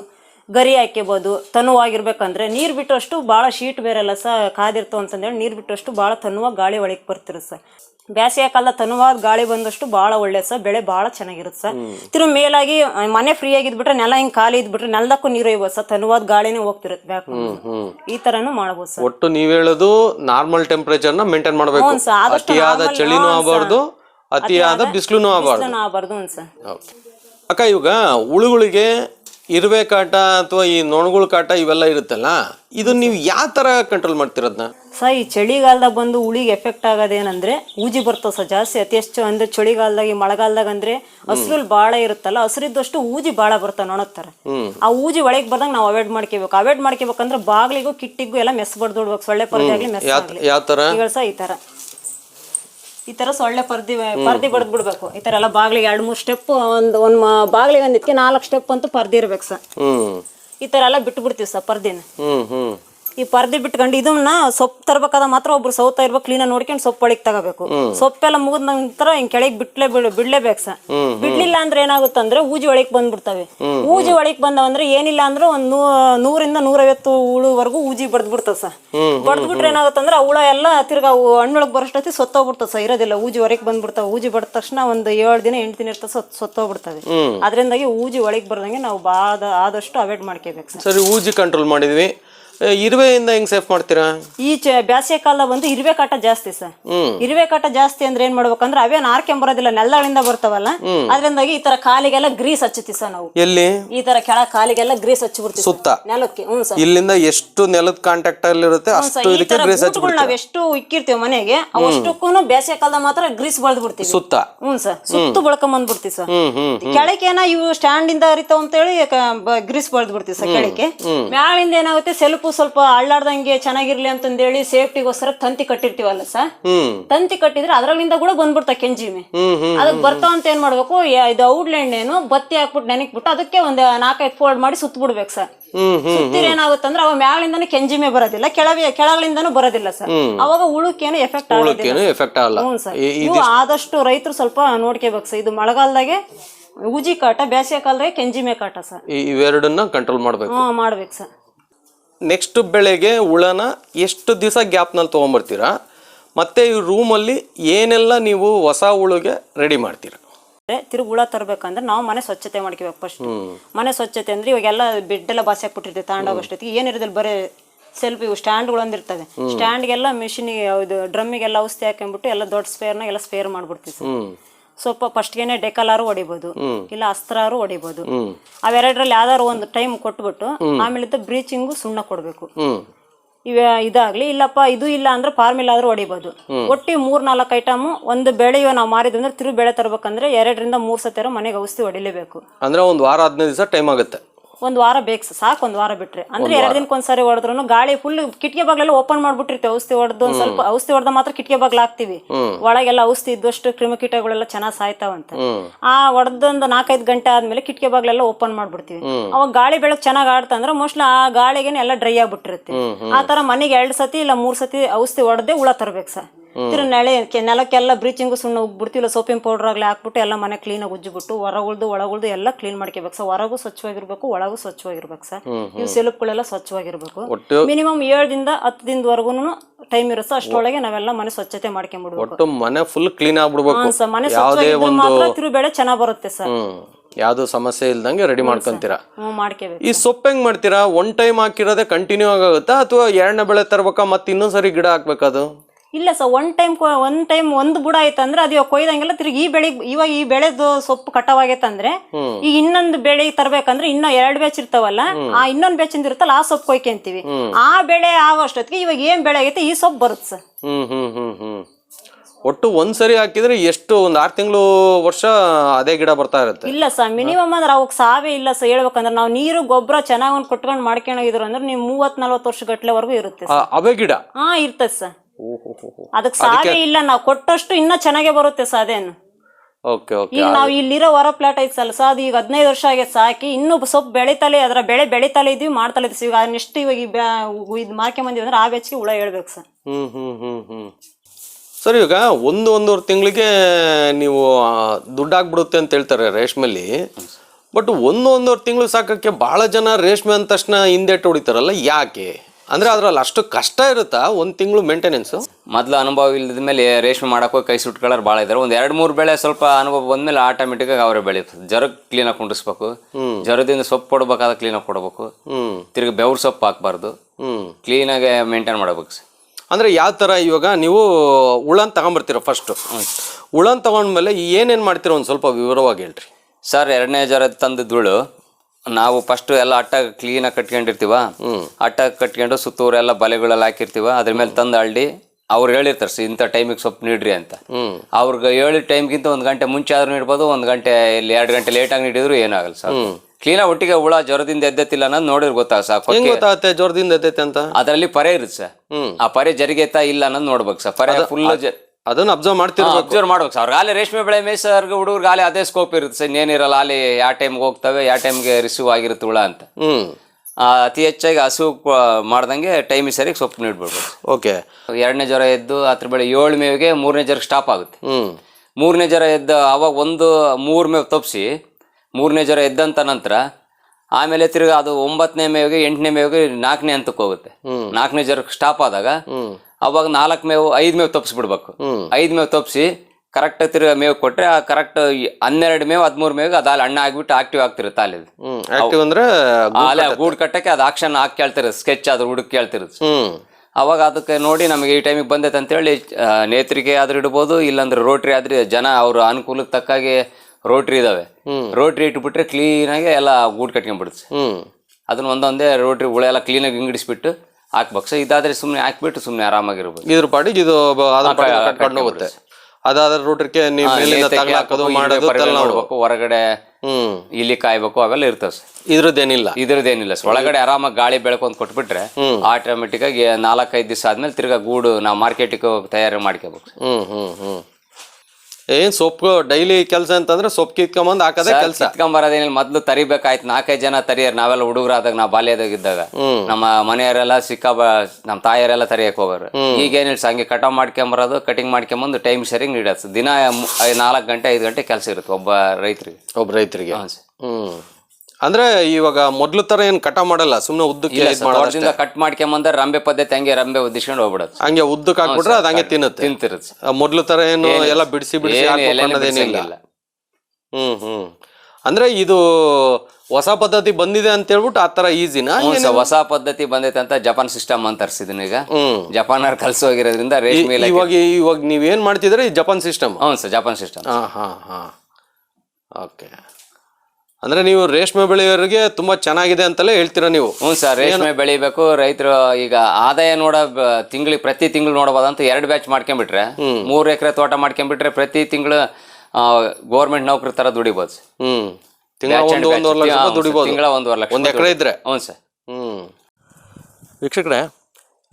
ಗರಿ ಹಾಕ್ಯಬೋದು ತನುವಾಗಿರ್ಬೇಕಂದ್ರೆ ನೀರು ಬಿಟ್ಟಷ್ಟು ಭಾಳ ಶೀಟ್ ಬೇರೆಲ್ಲ ಸರ್ ಕಾದಿರ್ತಾವ ಅಂತಂದೇಳಿ ನೀರು ಬಿಟ್ಟಷ್ಟು ಭಾಳ ತನುವಾಗಿ ಗಾಳಿ ಒಳಗೆ ಬರ್ತಿರು ಸರ್ ಬೇಸಿಗೆ ಕಾಲ ತನುವಾದ ಗಾಳಿ ಬಂದಷ್ಟು ಬಹಳ ಒಳ್ಳೇದು ಸರ್. ಬೆಳೆ ಬಹಳ ಚೆನ್ನಾಗಿರುತ್ತೆ ಸರ್. ತಿರು ಮೇಲಾಗಿ ಮನೆ ಫ್ರೀ ಆಗಿದ್ಬಿಟ್ರೆ ನೆಲ ಹಿಂಗೆ ಖಾಲಿ ಇದ್ಬಿಟ್ರೆ ನೆಲದಕ್ಕೂ ನೀರು ಇವ ಸರ್. ತನುವಾದ ಗಾಳಿನೇ ಹೋಗ್ತಿರುತ್ತೆ ಬ್ಯಾಕ್ ಈ ತರನು ಮಾಡಬಹುದು ಸರ್. ಒಟ್ಟು ನೀವ್ ಹೇಳೋದು ನಾರ್ಮಲ್ ಟೆಂಪರೇಚರ್ನ ಮೇಂಟೈನ್ ಮಾಡಬೇಕು. ಹ್ಞೂ ಸರ್. ಆದಷ್ಟು ಅತಿಯಾದ normal- ಚಳಿನೂ ಹ್ಞೂ ಆಗಬಾರ್ದು ಅತಿಯಾದ ಬಿಸಿಲುನೂ ಆಗಬಾರ್ದು. ಅಕ್ಕ ಇವಾಗ ಹುಳುಗಳಿಗೆ ಇರುವೆ ಕಾಟ ಅಥವಾ ಈ ನೊಣಗಳ ಕಾಟ ಇವೆಲ್ಲ ಇರುತ್ತಲ್ಲ ಇದು ನೀವು ಯಾವ ತರ ಕಂಟ್ರೋಲ್ ಮಾಡ್ತಿರೋದನ್ನ ಸ ಈ ಚಳಿಗಾಲದಾಗ ಬಂದು ಉಳಿಗೆ ಎಫೆಕ್ಟ್ ಆಗೋದೇನಂದ್ರೆ ಊಜಿ ಬರ್ತದೆ ಸರ್ ಜಾಸ್ತಿ ಅತಿ ಹೆಚ್ಚು ಅಂದ್ರೆ ಚಳಿಗಾಲದಾಗ ಈ ಮಳೆಗಾಲದಾಗ ಅಂದ್ರೆ ಹಸಿರು ಬಾಳ ಇರುತ್ತಲ್ಲ ಹಸಿರಿದ್ದಷ್ಟು ಊಜಿ ಬಾಳ ಬರ್ತಾವ ನೋಣತ್ತಾರ ಆ ಊಜಿ ಒಳಗೆ ಬರ್ದಂಗ ನಾವು ಅವಾಯ್ಡ್ ಮಾಡ್ಕೋಬೇಕು. ಅವಾಯ್ಡ್ ಮಾಡ್ಕೋಬೇಕಂದ್ರೆ ಬಾಗ್ಲಿಗೂ ಕಿಟ್ಟಿಗೂ ಎಲ್ಲ ಮೆಸ್ ಬಡ್ದೋಡ್ಬೇಕು ಸೊಳ್ಳೆ ಪರ್ದೆ ಆಗ್ಲಿ ಮೆಸ್ ಯಾವ ಈ ತರ. ಈ ತರ ಸೊಳ್ಳೆ ಪರ್ದಿ ಪರ್ದಿ ಬಡ್ದ್ ಬಿಡ್ಬೇಕು ಈ ತರ ಎಲ್ಲ ಬಾಗ್ಲಿಗೆ ಎರಡು ಮೂರು ಸ್ಟೆಪ್ ಒಂದ್ ಒಂದ್ ಮ- ಬಾಗ್ಲಿಗೆ ಒಂದ್ ಇದಕ್ಕೆ ನಾಲ್ಕು ಸ್ಟೆಪ್ ಅಂತೂ ಪರ್ದಿ ಇರ್ಬೇಕು ಸರ್. ಈ ತರ ಎಲ್ಲ ಬಿಟ್ಟು ಬಿಡ್ತೀವಿ ಸರ್ ಪರ್ದಿನ. ಹ್ಮ್ ಹ್ಞೂ ಈ ಪರ್ದಿ ಬಿಟ್ಕೊಂಡು ಇದನ್ನ ಸೊಪ್ಪು ತರ್ಬೇಕಾದ ಮಾತ್ರ ಒಬ್ರು ಸೌತಾ ಇರ್ಬೇಕು ಕ್ಲೀನ್ ನೋಡ್ಕೊಂಡು ಸೊಪ್ಪು ಒಳಗೆ ತಗೋಬೇಕು. ಸೊಪ್ಪೆಲ್ಲ ಮುಗಿದ ನಂತರ ಹಿಂಗ್ ಕೆಳಗೆ ಬಿಟ್ಲೆ ಬಿಡ್- ಬಿಡ್ಲೇಬೇಕು ಸರ್. ಬಿಡ್ಲಿಲ್ಲ ಅಂದ್ರೆ ಏನಾಗುತ್ತಂದ್ರೆ ಊಜಿ ಒಳಗೆ ಬಂದ್ಬಿಡ್ತವೆ. ಊಜಿ ಒಳಗೆ ಬಂದವಂದ್ರೆ ಏನಿಲ್ಲ ಅಂದ್ರೆ ಒಂದ್ ನೂರಿಂದ ನೂರೈವತ್ತು ಹುಳುವರೆಗೂ ಊಜಿ ಬಡ್ದ್ ಬಿಡ್ತದೆ ಸರ್ ಬಡ್ದ್ ಬಿಟ್ರೆ ಏನಾಗುತ್ತಂದ್ರೆ ಹುಳ ಎಲ್ಲ ತಿರ್ಗಾ ಹಣ್ಣೊಳಗೆ ಬರೋಷ್ಟೊತ್ತಿ ಸೊತ್ತೋಗ್ಬಿಡ್ತದೆ ಸರ್ ಇರೋದಿಲ್ಲ. ಊಜಿ ಹೊರಗೆ ಬಂದ್ಬಿಡ್ತಾವೆ. ಊಜಿ ಬಡ್ದ ತಕ್ಷಣ ಒಂದು ಏಳು ದಿನ ಎಂಟು ದಿನ ಇರ್ತದೆ ಸೊತ್ ಸೊತ್ತೋಗ್ಬಿಡ್ತವೆ. ಅದರಿಂದಾಗಿ ಊಜಿ ಒಳಗೆ ಬರ್ದಂಗೆ ನಾವು ಬಾದ ಆದಷ್ಟು ಅವಾಯ್ಡ್ ಮಾಡ್ಕೋಬೇಕು ಸರ್. ಸರಿ ಊಜಿ ಕಂಟ್ರೋಲ್ ಮಾಡಿದ್ವಿ. ಇರುವೆಯಿಂದ ಹೆಂಗ್ ಸೇಫ್ ಮಾಡ್ತೀರಾ? ಈ ಚ ಬ್ಯಾಸಿಗೆ ಕಾಲ ಬಂದು ಇರುವೆ ಕಾಟ ಜಾಸ್ತಿ ಸರ್. ಇರುವೆ ಕಾಟ ಜಾಸ್ತಿ ಅಂದ್ರೆ ಏನ್ ಮಾಡ್ಬೇಕಂದ್ರೆ ಅವೇನ್ ಆರ್ಕೊಂಬರೋದಿಲ್ಲ ನೆಲಗಳಿಂದ ಬರ್ತಾವಲ್ಲ ಅದ್ರಿಂದಾಗಿ ಈ ತರ ಕಾಲಿಗೆಲ್ಲ ಗ್ರೀಸ್ ಹಚ್ಚುತ್ತೀವಿ ಸರ್ ನಾವು. ಎಲ್ಲಿ? ಈ ತರ ಕೆಳ ಕಾಲಿಗೆಲ್ಲ ಗ್ರೀಸ್ ಹಚ್ಚಿ ಬಿಡ್ತೀವಿ ಸುತ್ತ? ನೆಲಕ್ಕೆ ಹ್ಞೂ ಸರ್. ಇಲ್ಲಿಂದ ಎಷ್ಟು ನೆಲದ ಕಾಂಟ್ಯಾಕ್ಟ್ ಅಲ್ಲಿ ಇರುತ್ತೆ ಹ್ಞೂ ಅಷ್ಟು ಈ ಇದಕ್ಕೆ ತರ ಗ್ರೇಸ್ ಬೂಟ್ಗಳು ನಾವ್ ಎಷ್ಟು ಇಕ್ಕಿರ್ತೀವಿ ಮನೆಗೆ ಅವಷ್ಟಕ್ಕೂ ಬೇಸಿಗೆ ಕಾಲದಾಗ ಮಾತ್ರ ಗ್ರೀಸ್ ಬಳ್ದ್ ಬಿಡ್ತೀವಿ ಸುತ್ತ? ಹ್ಞೂ ಸರ್ ಸುತ್ತು ಬಳಕೊಂಡ್ ಬಂದ್ಬಿಡ್ತೀವಿ ಸರ್. ಹ್ಮ್ ಹ್ಮ್ ಕೆಳಕೇನ ಇವು ಸ್ಟ್ಯಾಂಡ್ ಇಂದ ಹರಿತಾವ ಅಂತೇಳಿ ಗ್ರೀಸ್ ಬಳ್ದ್ ಬಿಡ್ತೀವಿ ಸರ್ ಕೆಳಕ್ಕೆ. ಮ್ಯಾಳಿಂದ ಏನಾಗುತ್ತೆ ಸೆಲ್ಫು ಸ್ವಲ್ಪ ಅಳ್ಳಾಡ್ದಂಗೆ ಚೆನ್ನಾಗಿರ್ಲಿ ಅಂತಂದೇಳಿ ಸೇಫ್ಟಿಗೋಸ್ಕರ ತಂತಿ ಕಟ್ಟಿರ್ತೀವಲ್ಲ ಸರ್? ತಂತಿ ಕಟ್ಟಿದ್ರೆ ಅದ್ರಲ್ಲಿಂದ ಕೂಡ ಬಂದ್ಬಿಡ್ತಾ ಕೆಂಜಿಮೆ. ಅದಕ್ಕೆ ಬರ್ತಾವ ಅಂತ ಏನ್ ಮಾಡ್ಬೇಕು? ಇದು ಔಡ್ಲೆಂಡ್ ಏನು ಬತ್ತಿ ಹಾಕ್ಬಿಟ್ಟು ನೆನಕ್ಬಿಟ್ಟು ಅದಕ್ಕೆ ಒಂದ್ ನಾಲ್ಕೈದು ಫೋಲ್ಡ್ ಮಾಡಿ ಸುತ್ತ ಬಿಡ್ಬೇಕು ಸರ್ ಸುತ್ತಿರ ಏನಾಗುತ್ತಂದ್ರೆ ಅವ ಮ್ಯಾಳಿಂದಾನು ಕೆಂಜಿಮೆ ಬರೋದಿಲ್ಲ ಕೆಳಗೆ ಕೆಳಗಳಿಂದಾನು ಬರೋದಿಲ್ಲ ಸರ್. ಅವಾಗ ಉಳುಕೇನು ಎಫೆಕ್ಟ್ ಆಗೋದಿಲ್ಲ ಎಫೆಕ್ಟ್ ಆಗಲ್ಲ. ಇವು ಆದಷ್ಟು ರೈತರು ಸ್ವಲ್ಪ ನೋಡ್ಕೋಬೇಕು ಸರ್. ಇದು ಮಳೆಗಾಲದಾಗೆ ಉಜಿ ಕಾಟ ಬೇಸಿಗೆ ಕಾಲದಾಗ ಕೆಂಜಿಮೆ ಕಾಟ ಸರ್. ಇವೆರಡನ್ನ ಕಂಟ್ರೋಲ್ ಮಾಡ್ಬೇಕು. ಹಾ ಮಾಡ್ಬೇಕು ಸರ್. ನೆಕ್ಸ್ಟ್ ಬೆಳೆಗೆ ಹುಳನ ಎಷ್ಟು ದಿವಸ ಗ್ಯಾಪ್ನಲ್ಲಿ ತೊಗೊಂಬರ್ತೀರಾ? ಮತ್ತೆ ಈ ರೂಮಲ್ಲಿ ಏನೆಲ್ಲ ನೀವು ಹೊಸ ಹುಳುಗೆ ರೆಡಿ ಮಾಡ್ತೀರಾ? ತಿರುಗಿ ಹುಳ ತರಬೇಕಂದ್ರೆ ನಾವು ಮನೆ ಸ್ವಚ್ಛತೆ ಮಾಡ್ಕೋಬೇಕು ಫಸ್ಟ್ ಮನೆ ಸ್ವಚ್ಛತೆ ಅಂದ್ರೆ ಇವಾಗೆಲ್ಲ ಬೆಡ್ ಎಲ್ಲ ಬಾಸಿ ಹಾಕ್ಬಿಟ್ಟಿರ್ತೀವಿ ತಗೊಂಡೋಗೋಷ್ಟೊತ್ತಿಗೆ ಏನಿರೋದಿಲ್ಲ ಬರೀ ಸೆಲ್ಫ್ ಇವು ಸ್ಟ್ಯಾಂಡ್ಗಳು ಒಂದಿರ್ತವೆ ಸ್ಟ್ಯಾಂಡ್ಗೆಲ್ಲ ಮಿಷಿನಿಗೆ ಇದು ಡ್ರಮ್ಮಿಗೆಲ್ಲ ಔಷಧಿ ಹಾಕೊಂಡ್ಬಿಟ್ಟು ಎಲ್ಲ ದೊಡ್ಡ ಸ್ಪೇರ್ನ ಎಲ್ಲ ಸ್ಪೇರ್ ಮಾಡ್ಬಿಡ್ತೀವಿ ಸ್ವಲ್ಪ ಫಸ್ಟ್ಗೆನೆ ಡೆಕಲಾರು ಹೊಡಿಬೋದು. ಇಲ್ಲ ಅಸ್ತ್ರಾರು ಹೊಡಿಬೋದು. ಅವೆರಡರಲ್ಲಿ ಯಾವ್ದಾದ್ರು ಒಂದು ಟೈಮ್ ಕೊಟ್ಬಿಟ್ಟು ಆಮೇಲೆ ಬ್ರೀಚಿಂಗ್ ಸುಣ್ಣ ಕೊಡಬೇಕು. ಇವ ಇದಾಗ್ಲಿ ಇಲ್ಲಪ್ಪ ಇದು ಇಲ್ಲ ಅಂದ್ರೆ ಫಾರ್ಮಿಲ್ ಆದ್ರೂ ಹೊಡಿಬೋದು. ಒಟ್ಟಿ ಮೂರ್ ನಾಲ್ಕು ಐಟಮ್ ಒಂದು ಬೆಳೆ ಇವ ನಾವು ಮಾರಿದ್ವಿ ಅಂದ್ರೆ ತಿರು ಬೆಳೆ ತರಬೇಕಂದ್ರೆ ಎರಡರಿಂದ ಮೂರ್ ಸತಿ ಮನೆಗೆ ಔಷಧಿ ಹೊಡಿಲೇಬೇಕು. ಅಂದ್ರೆ ಒಂದು ವಾರ ಹದಿನೈದು ದಿವಸ ಟೈಮ್ ಆಗುತ್ತೆ. ಒಂದ್ ವಾರ ಬೇಕು ಸಾಕು ಒಂದ್ ವಾರ ಬಿಟ್ರೆ. ಅಂದ್ರೆ ಎರಡು ದಿನಕ್ಕೆ ಒಂದ್ಸರಿ ಹೊಡೆದ್ರು ಗಾಳಿ ಫುಲ್ ಕಿಟಕಿ ಬಾಗ್ಲೆಲ್ಲ ಓಪನ್ ಮಾಡ್ಬಿಟ್ಟಿರ್ತೀವಿ ಔಷಧಿ ಹೊಡೆದು ಒಂದ್ ಸ್ವಲ್ಪ ಔಷಧಿ ಹೊಡೆದ ಮಾತ್ರ ಕಿಟಕಿ ಬಾಗ್ಲು ಹಾಕ್ತಿವಿ. ಒಳಗೆಲ್ಲ ಔಷಧಿ ಇದ್ದಷ್ಟು ಕ್ರಿಮಿಕೀಟಗಳೆಲ್ಲ ಚೆನ್ನಾಗಿ ಸಾಯ್ತಾವಂತ. ಆ ಹೊಡೆದೊಂದು ನಾಲ್ಕೈದು ಗಂಟೆ ಆದ್ಮೇಲೆ ಕಿಟಕಿ ಬಾಗ್ಲೆಲ್ಲ ಓಪನ್ ಮಾಡ್ಬಿಡ್ತೀವಿ. ಅವಾಗ ಗಾಳಿ ಬೆಳಕು ಚೆನ್ನಾಗಿ ಆಡ್ತಂದ್ರೆ ಮೋಸ್ಟ್ಲಿ ಆ ಗಾಳಿಗೆ ಎಲ್ಲ ಡ್ರೈ ಆಗ್ಬಿಟ್ಟಿರುತ್ತೆ. ಆ ತರ ಮನೆಗೆ ಎರಡು ಸತಿ ಇಲ್ಲ ಮೂರ್ ಸತಿ ಔಷಧಿ ಹೊಡೆದೇ ಹುಳ ತರ್ಬೇಕು ಸರ್. ತಿರು ನಳೆ ನೆಲಕ್ಕೆಲ್ಲ ಬ್ಲೀಚಿಂಗು ಸುಣ್ಣ ಉಗ್ಬಿಡ್ತಿಲ್ಲ ಸೋಪಿನ ಪೌಡರ್ ಆಗಲಿ ಹಾಕ್ಬಿಟ್ಟು ಎಲ್ಲ ಮನೆ ಕ್ಲೀನಾಗಿ ಉಜ್ಜಿಬಿಟ್ಟು ಹೊರಗುಳ್ದು ಒಳಗುಳ್ದು ಎಲ್ಲ ಕ್ಲೀನ್ ಮಾಡ್ಕೋಬೇಕು ಸರ್ ಹೊರಗೂ ಸ್ವಚ್ಛವಾಗಿರ್ಬೇಕು ಒಳಗೂ ಸ್ವಚ್ಛವಾಗಿರ್ಬೇಕು ಸರ್ ಇವು ಸೆಲುಪ್ಗಳೆಲ್ಲ ಸ್ವಚ್ಛವಾಗಿರ್ಬೇಕು. ಮಿನಿಮಮ್ ಏಳರಿಂದ ಹತ್ತು ದಿನದವರೆಗೂ ಟೈಮ್ ಇರುತ್ತೆ ಅಷ್ಟೊಳಗೆ ನಾವೆಲ್ಲ ಮನೆ ಸ್ವಚ್ಛತೆ ಮಾಡ್ಕೊಂಡ್ಬಿಡ್ಬೇಕು ಮನೆ ಫುಲ್ ಕ್ಲೀನ್ ಆಗ್ಬಿಡ್ಬೇಕು. ಸರ್ ಮನೆ ಮಾತ್ರ ತಿರು ಬೆಳೆ ಚೆನ್ನಾಗಿ ಬರುತ್ತೆ ಸರ್ ಯಾವ್ದು ಸಮಸ್ಯೆ ಇಲ್ದಂಗೆ ರೆಡಿ ಮಾಡ್ಕೊಂತೀರಾ? ಈ ಸೊಪ್ಪು ಹೆಂಗ್ ಮಾಡ್ತೀರಾ? ಒನ್ ಟೈಮ್ ಹಾಕಿರೋದೇ ಕಂಟಿನ್ಯೂ ಆಗುತ್ತಾ ಅಥವಾ ಎರಡನೇ ಬೆಳೆ ತರ್ಬೇಕಾ ಮತ್ತೆ ಇನ್ನೊಂದ್ಸರಿ ಗಿಡ ಹಾಕ್ಬೇಕದು ಇಲ್ಲ sir one time one time ಒಂದು ಬುಡ ಆಯ್ತಂದ್ರೆ ಅದು ಇವಾಗ ಕೊಯ್ದಂಗೆಲ್ಲ ತಿರುಗಿ ಈ ಬೆಳೆ ಇವಾಗ ಈ ಬೆಳೆದು ಸೊಪ್ಪು ಕಟಾವಾಗೈತಂದ್ರೆ ಈಗ ಇನ್ನೊಂದು ಬೆಳೆ ತರ್ಬೇಕಂದ್ರೆ ಇನ್ನ ಎರಡ್ ಬ್ಯಾಚ್ ಇರ್ತಾವಲ್ಲ ಆ ಇನ್ನೊಂದ್ ಬ್ಯಾಚಿಂದ ಇರುತ್ತಲ್ಲ ಆ ಸೊಪ್ಪು ಕೊಯ್ಕೊಂತೀವಿ ಆ ಬೆಳೆ ಆಗೋಷ್ಟೊತ್ತಿಗೆ ಇವಾಗ ಏನ್ ಬೆಳೆ ಆಗೈತೆ ಈ ಸೊಪ್ಪು ಬರುತ್ತೆ ಸರ್ ಹ್ಮ್ ಹ್ಮ್ ಹ್ಮ್ ಹ್ಮ್. ಒಟ್ಟು ಒಂದ್ಸರಿ ಹಾಕಿದ್ರೆ ಎಷ್ಟು ಒಂದ್ ಆರ್ ತಿಂಗಳು ವರ್ಷ ಅದೇ ಗಿಡ ಬರ್ತಾ ಇರುತ್ತೆ. ಇಲ್ಲ ಸರ್ ಮಿನಿಮಮ್ ಅಂದ್ರೆ ಅವಾಗ ಸಾವೇ ಇಲ್ಲ ಸರ್ ಹೇಳ್ಬೇಕಂದ್ರೆ ನಾವು ನೀರು ಗೊಬ್ಬರ ಚೆನ್ನಾಗಿ ಒಂದು ಕೊಟ್ಕೊಂಡು ಮಾಡ್ಕೊಂಡೋಗಿದ್ರು ಅಂದ್ರೆ ನೀವು ಮೂವತ್ ನಲ್ವತ್ತು ವರ್ಷ ಗಟ್ಲೆವರೆಗೂ ಇರುತ್ತೆ ಆ, ಅವೇ ಗಿಡ? ಹಾ ಇರ್ತದೆ ಸರ್ ಅದಕ್ಕೆ ಸಾಧೆ ಇಲ್ಲ ನಾವು ಕೊಟ್ಟಷ್ಟು ಇನ್ನೂ ಚೆನ್ನಾಗೆ ಬರುತ್ತೆ ಸರ್ ಅದೇನು ಓಕೆ ಓಕೆ. ಈಗ ನಾವು ಇಲ್ಲಿರೋ ಹೊರ ಪ್ಲಾಟ್ ಐತೆ ಸಲ ಸರ್ ಅದು ಈಗ ಹದಿನೈದು ವರ್ಷ ಆಗೈತೆ ಸಾಕಿ ಇನ್ನೂ ಸ್ವಲ್ಪ ಬೆಳಿತಲೇ ಅದರ ಬೆಳೆ ಬೆಳಿತಲೇ ಇದೀವಿ ಮಾಡ್ತಲೇ ಇದ್ದೀವಿ ಈಗ ನೆಕ್ಸ್ಟ್ ಇವಾಗ ಇದು ಮಾರ್ಕೆ ಮಾರ್ಕೊಂಬಂದಿವಿ ಅಂದ್ರೆ ಆ ಬೆಚ್ಚಿಗೆ ಹುಳ ಹೇಳ್ಬೇಕು ಸರ್. ಹ್ಮ್ ಹ್ಮ್ ಹ್ಮ್ ಹ್ಮ್. ಸರಿ ಇವಾಗ ಒಂದು ಒಂದೂವರೆ ತಿಂಗಳಿಗೆ ನೀವು ದುಡ್ಡಾಗ್ಬಿಡುತ್ತೆ ದುಡ್ಡು ಆಗ್ಬಿಡುತ್ತೆ ಅಂತ ಹೇಳ್ತಾರೆ ರೇಷ್ಮೆಲಿ. ಬಟ್ ಒಂದು ಒಂದೂವರೆ ತಿಂಗಳು ಸಾಕಕ್ಕೆ ಬಹಳ ಜನ ರೇಷ್ಮೆ ಅಂದ ತಕ್ಷಣ ಹಿಂದೆಟ್ಟು ಹೊಡಿತಾರಲ್ಲ ಯಾಕೆ? ಅಂದ್ರೆ ಅದ್ರಲ್ಲಿ ಅಷ್ಟು ಕಷ್ಟ ಇರುತ್ತಾ? ಒಂದು ತಿಂಗಳು ಮೇಂಟೆನೆನ್ಸು ಮೊದ್ಲು ಅನುಭವ ಇಲ್ಲದ ಮೇಲೆ ರೇಷ್ಮೆ ಮಾಡಕ್ಕೆ ಹೋಗಿ ಕೈ ಸುಟ್ಕೊಳ್ಳೋರು ಭಾಳ ಇದ್ದಾರೆ. ಒಂದು ಎರಡು ಮೂರು ಬೆಳೆ ಸ್ವಲ್ಪ ಅನುಭವ ಬಂದಮೇಲೆ ಆಟೋಮೆಟಿಕ್ಕಾಗಿ ಅವರೇ ಬೆಳೀತದೆ ಕ್ಲೀನ್ ಕ್ಲೀನಾಗಿ ಕುಂಡಿಸ್ಬೇಕು ಜ್ವರದಿಂದ ಸೊಪ್ಪು ಕೊಡ್ಬೇಕಾದ್ರೆ ಕ್ಲೀನಾಗಿ ಕೊಡಬೇಕು. ಕೊಡ್ಬೇಕು ತಿರ್ಗಿ ಬೆವ್ರ ಸೊಪ್ಪು ಹಾಕ್ಬಾರ್ದು. ಕ್ಲೀನ್ ಕ್ಲೀನಾಗಿ ಮೇಂಟೈನ್ ಮಾಡಬೇಕು ಸರ್. ಅಂದ್ರೆ ಯಾವ ಥರ ಇವಾಗ ನೀವು ಉಳನ್ ತಗೊಂಬರ್ತೀರ ಫಸ್ಟು ಉಳನ್ ತಗೊಂಡ್ಮೇಲೆ ಏನೇನು ಮಾಡ್ತೀರ ಒಂದು ಸ್ವಲ್ಪ ವಿವರವಾಗಿ ಹೇಳ್ರಿ. ಸರ್ ಎರಡನೇ ಜ್ವರ ತಂದು ಧೂಳು ನಾವು ಫಸ್ಟ್ ಎಲ್ಲ ಅಟ್ಟ ಕ್ಲೀನಾಗಿ ಕಟ್ಕೊಂಡಿರ್ತೀವ? ಅಟ್ಟ ಕಟ್ಕೊಂಡು ಸುತ್ತೂರು ಎಲ್ಲ ಬಲೆಗಳೆಲ್ಲ ಹಾಕಿರ್ತೀವ ಅದ್ರ ಮೇಲೆ ತಂದು ಅಳ್ಳಿ ಅವ್ರು ಹೇಳಿರ್ತಾರೆ ಸಿ ಇಂಥ ಟೈಮಿಗೆ ಸ್ವಲ್ಪ ನೀಡ್ರಿ ಅಂತ. ಅವ್ರಿಗೆ ಹೇಳಿದ ಟೈಮ್ಗಿಂತ ಒಂದು ಗಂಟೆ ಮುಂಚೆ ಆದ್ರೂ ನೀಡ್ಬೋದು ಒಂದು ಗಂಟೆ ಇಲ್ಲಿ ಎರಡು ಗಂಟೆ ಲೇಟಾಗಿ ನೀಡಿದ್ರು ಏನಾಗಲ್ಲ ಸರ್. ಕ್ಲೀನಾಗಿ ಒಟ್ಟಿಗೆ ಹುಳ ಜ್ವರದಿಂದ ಎದ್ದೆತ್ತಿಲ್ಲ ಅನ್ನೋದು ನೋಡಿದ್ರೆ ಗೊತ್ತಾಗ ಸರ್ ಗೊತ್ತಾಗುತ್ತೆ ಜ್ವರದಿಂದ ಎದ್ದೈತೆ ಅಂತ? ಅದರಲ್ಲಿ ಪರೆ ಇರುತ್ತೆ ಸರ್. ಆ ಪರೆ ಜರಿಗೆತಾ ಇಲ್ಲ ಅನ್ನೋದು ನೋಡ್ಬೇಕು ಸರ್. ಪರೆ ಫುಲ್ ಅದನ್ನ ಅಬ್ಸರ್ವ್ ಮಾಡ್ತಿರ್ಬೇಕು. ಅಬ್ಸರ್ವ್ ಮಾಡ್ಬೇಕು ಸರ್ ಅವ್ರಿಗೆ ರೇಷ್ಮೆ ಬೆಳೆ ಮೇಯ್ಸೋರ್ಗೆ ಹುಡುಗರ್ಗೆ ಅಲ್ಲಿ ಅದೇ ಸ್ಕೋಪ್ ಇರುತ್ತೆ ಸರ್ ಇನ್ನೇನಿರಲ್ಲ ಅಲ್ಲಿ ಯಾವ ಟೈಮ್ಗೆ ಹೋಗ್ತವೆ ಯಾವ ಟೈಮ್ಗೆ ರಿಸೀವ್ ಆಗಿರುತ್ತೆ ಹುಳ ಅಂತ. ಹ್ಮ್. ಅತಿ ಹೆಚ್ಚಾಗಿ ಹಸು ಮಾಡ್ದಂಗೆ ಟೈಮ್ ಸರಿಗೆ ಸೊಪ್ಪು ನೀಡ್ಬಿಡ್ಬೇಕು ಓಕೆ ಎರಡನೇ ಜ್ವರ ಎದ್ದು ಅದ್ರ ಬೆಳೆ ಏಳು ಮೇವಿಗೆ ಮೂರನೇ ಜ್ವರಕ್ಕೆ ಸ್ಟಾಪ್ ಆಗುತ್ತೆ. ಹ್ಮ್. ಮೂರನೇ ಜ್ವರ ಎದ್ದು ಅವಾಗ ಒಂದು ಮೂರು ಮೇವು ತಪ್ಪಿಸಿ ಮೂರನೇ ಜ್ವರ ಎದ್ದಂತ ನಂತರ ಆಮೇಲೆ ತಿರ್ಗಿ ಅದು ಒಂಬತ್ತನೇ ಮೇವಿಗೆ ಎಂಟನೇ ಮೇವಿಗೆ ನಾಲ್ಕನೇ ಹಂತಕ್ಕೆ ಹೋಗುತ್ತೆ. ನಾಲ್ಕನೇ ಜ್ವರಕ್ಕೆ ಸ್ಟಾಪ್ ಆದಾಗ ಅವಾಗ ನಾಲ್ಕು ಮೇವು ಐದು ಮೇವು ತಪ್ಪಿಸ್ಬಿಡ್ಬೇಕು ಐದು ಮೇವು ತಪ್ಪಿಸಿ ಕರೆಕ್ಟ್ ತಿರ್ಗಿ ಮೇವು ಕೊಟ್ಟರೆ ಆ ಕರೆಕ್ಟ್ ಹನ್ನೆರಡು ಮೇವು ಹದಿಮೂರು ಮೇವು ಅದಾಲ್ ಹಣ್ಣು ಆಗಿಬಿಟ್ಟು ಆಕ್ಟಿವ್ ಆಗ್ತಿರುತ್ತೆ ಅಲ್ಲಿ ಆಕ್ಟಿವ್ ಅಂದ್ರೆ ಅಲ್ಲೇ ಗೂಡ್ ಕಟ್ಟಕ್ಕೆ ಅದು ಆಕ್ಷನ್ ಹಾಕಿ ಕೇಳ್ತಿರುತ್ತೆ ಸ್ಕೆಚ್ ಆದ್ರೂ ಹುಡುಕ್ ಕೇಳ್ತಿರುತ್ತೆ ಅವಾಗ ಅದಕ್ಕೆ ನೋಡಿ ನಮಗೆ ಈ ಟೈಮಿಗೆ ಬಂದೈತೆ ಅಂತೇಳಿ ಹೇಳಿ ನೇತ್ರಿಕೆ ಆದ್ರೂ ಇಡ್ಬೋದು ಇಲ್ಲಾಂದ್ರೆ ರೋಟ್ರಿ ಆದ್ರೆ ಜನ ಅವ್ರ ಅನುಕೂಲಕ್ಕೆ ತಕ್ಕಾಗೆ ರೋಟ್ರಿ ಇದಾವೆ. ರೋಟ್ರಿ ಇಟ್ಬಿಟ್ರೆ ಕ್ಲೀನಾಗಿ ಎಲ್ಲ ಗೂಡ್ ಕಟ್ಕೊಂಡ್ಬಿಡುತ್ತೆ. ಅದನ್ನ ಒಂದೊಂದೇ ರೋಟ್ರಿ ಹುಳ ಎಲ್ಲ ಕ್ಲೀನಾಗಿ ಇಂಗಿಡಿಸ್ಬಿಟ್ಟು ಹಾಕ್ಬೇಕು. ಸೊ ಇದಾದ್ರೆ ಸುಮ್ಮನೆ ಹಾಕ್ಬಿಟ್ಟು ಸುಮ್ಮನೆ ಆರಾಮಾಗಿರ್ಬೋದು. ಇದ್ರ ಪಾಡಿ ಇದು ಬ- ಪಾಡಿಗೆ ಕಟ್ಕೊಂಡು ಹೋಗುತ್ತೆ. ಅದಾದ್ರೆ ನೀವು ಮೇಲಿಂದ ಮಾಡೋದು ಪರಿವೆ ನೋಡ್ಬೇಕು. ಹೊರಗಡೆ ಹ್ಮ್. ಇಲ್ಲಿ ಕಾಯ್ಬೇಕು ಅವೆಲ್ಲ ಇರ್ತವೆ ಸರ್. ಇದ್ರದ್ದೇನಿಲ್ಲ. ಇದ್ರದ್ದೇನಿಲ್ಲ ಸರ್. ಒಳಗಡೆ ಆರಾಮಾಗಿ ಗಾಳಿ ಬೆಳ್ಕೊಂಡ್ ಕೊಟ್ಬಿಟ್ರೆ ಆಟೋಮೆಟಿಕ್ ಆಗಿ ನಾಲ್ಕೈದು ದಿವಸ ಆದ್ಮೇಲೆ ತಿರ್ಗಾ ಗೂಡು ನಾವು ಮಾರ್ಕೆಟಿಗೆ ತಯಾರಿ ಮಾಡ್ಕೋಬೇಕು. ಹ್ಮ್ ಹ್ಮ್ ಹ್ಮ್. ಏನ್ ಸೊಪ್ಪು ಡೈಲಿ ಕೆಲಸ ಅಂತಂದ್ರೆ ಸೊಪ್ಪು ಕಿತ್ಕೊಂಬಂದ್ ಹಾಕದೇ ಕೆಲಸ. ಕಿತ್ಕೊಂಬರೋದೇನಿಲ್ಲ ಮೊದ್ಲು ತರಿಬೇಕಾಯ್ತು. ನಾಲ್ಕೈದು ಜನ ತರಿಯರ್ ನಾವೆಲ್ಲ ಹುಡುಗರಾದಾಗ ನಾವು ಬಾಲ್ಯದಾಗಿದ್ದಾಗ. ನಮ್ಮ ಮನೆಯವರೆಲ್ಲ ಸಿಕ್ಕ ನಮ್ಮ ತಾಯಿಯರೆಲ್ಲ ತರಿಯಕ್ ಹೋಗೋರು. ಈಗೇನಿಲ್ಲ ಹಂಗೆ ಕಟಾವ್ ಮಾಡ್ಕೊಂಬರೋದು ಕಟಿಂಗ್ ಮಾಡ್ಕೊಂಬಂದು ಟೈಮ್ ಶೇರಿಂಗ್ ನೀಡೋದು. ದಿನ ನಾಲ್ಕು ಗಂಟೆ ಐದು ಗಂಟೆ ಕೆಲಸ ಇರುತ್ತೆ ಒಬ್ಬ ರೈತರಿಗೆ. ಒಬ್ಬ ರೈತರಿಗೆ. ಹ್ಮ್. ಅಂದ್ರೆ ಇವಾಗ ಮೊದ್ಲು ತರ ಏನ್ ಕಟ ಮಾಡಲ್ಲ ಸುಮ್ನೆ ಉದ್ದಕ್ಕೆ ಇದ್ ಮಾಡೋದು ಕಟ್ ಮಾಡ್ಕೊಂಬಂದ್ರೆ ರಂಬೆ ಪದ್ಧತಿ ಹಂಗೆ ರಂಬೆ ಉದ್ದಿಸ್ಕೊಂಡು ಹೋಗ್ಬಿಡೋದು. ಹಂಗೆ ಉದ್ದಕ್ಕೆ ಹಾಕ್ಬಿಟ್ರೆ ಅದ್ ಹಂಗೆ ತಿನ್ನುತ್ತೆ. ತಿಂತಿರುತ್ತೆ. ಆ, ಮೊದ್ಲು ತರ ಏನು ಎಲ್ಲ ಬಿಡಿಸಿ ಬಿಡಿಸಿ ಏನು ಹಾಕ್ಬೇಕು ಎಲೆನೂ ಅನ್ನೋದೇನಿಲ್ಲ. ಬಿಡ್ಸಂಗಿಲ್ಲ. ಹ್ಮ್ ಹ್ಮ್. ಅಂದ್ರೆ ಇದು ಹೊಸ ಪದ್ಧತಿ ಬಂದಿದೆ ಅಂತ ಹೇಳ್ಬಿಟ್ಟು ಆ ತರ ಈಸಿನಾ? ಹ್ಞೂ ಸರ್ ಹೊಸ ಪದ್ಧತಿ ಬಂದೈತೆ ಅಂತ ಜಪಾನ್ ಸಿಸ್ಟಮ್ ಅಂತ ತರಿಸಿದ್ದೀನಿ ಈಗ. ಹ್ಮ್. ಜಪಾನರ್ ಕಲ್ಸಿ ಹೋಗಿರೋದ್ರಿಂದ ರೇಷ್ಮೆ ಇಲಾಖೆ ಇವಾಗ ನೀವ್ ಏನ್ ಮಾಡ್ತಿದ್ರೆ ಈ ಜಪಾನ್ ಸಿಸ್ಟಮ್? ಹ್ಞೂ ಸರ್ ಜಪಾನ್ ಸಿಸ್ಟಮ್. ಹಾ ಹಾ ಹಾ. ಓಕೆ ಅಂದ್ರೆ ನೀವು ರೇಷ್ಮೆ ಬೆಳೆಯೋರಿಗೆ ತುಂಬಾ ಚೆನ್ನಾಗಿದೆ ಅಂತಲೇ ಹೇಳ್ತೀರಾ ನೀವು? ಹ್ಞೂ ಸರ್ ರೇಷ್ಮೆ ಬೆಳಿಬೇಕು ರೈತರು ಈಗ ಆದಾಯ ನೋಡ ತಿಂಗಳಿಗೆ ಪ್ರತಿ ತಿಂಗಳು ನೋಡಬಹುದಂತ ಎರಡು ಬ್ಯಾಚ್ ಮಾಡ್ಕೊಂಡ್ಬಿಟ್ರೆ ಮೂರು ಎಕರೆ ತೋಟ ಮಾಡ್ಕೊಂಡ್ಬಿಟ್ರೆ ಪ್ರತಿ ತಿಂಗಳು ಗೌರ್ಮೆಂಟ್ ನೌಕರಿ ತರ ದುಡಿಬೋದು. ಹ್ಞೂ ಹ್ಮ್. ತಿಂಗಳ ಒಂದು ಒಂದೂವರೆ ಲಕ್ಷ ದುಡಿಬೋದು. ತಿಂಗಳ ಒಂದೂವರೆ ಲಕ್ಷ ಒಂದ್ ಎಕರೆ ಇದ್ರೆ? ಹ್ಞೂ ಸರ್. ಹ್ಮ್. ವೀಕ್ಷಕರೇ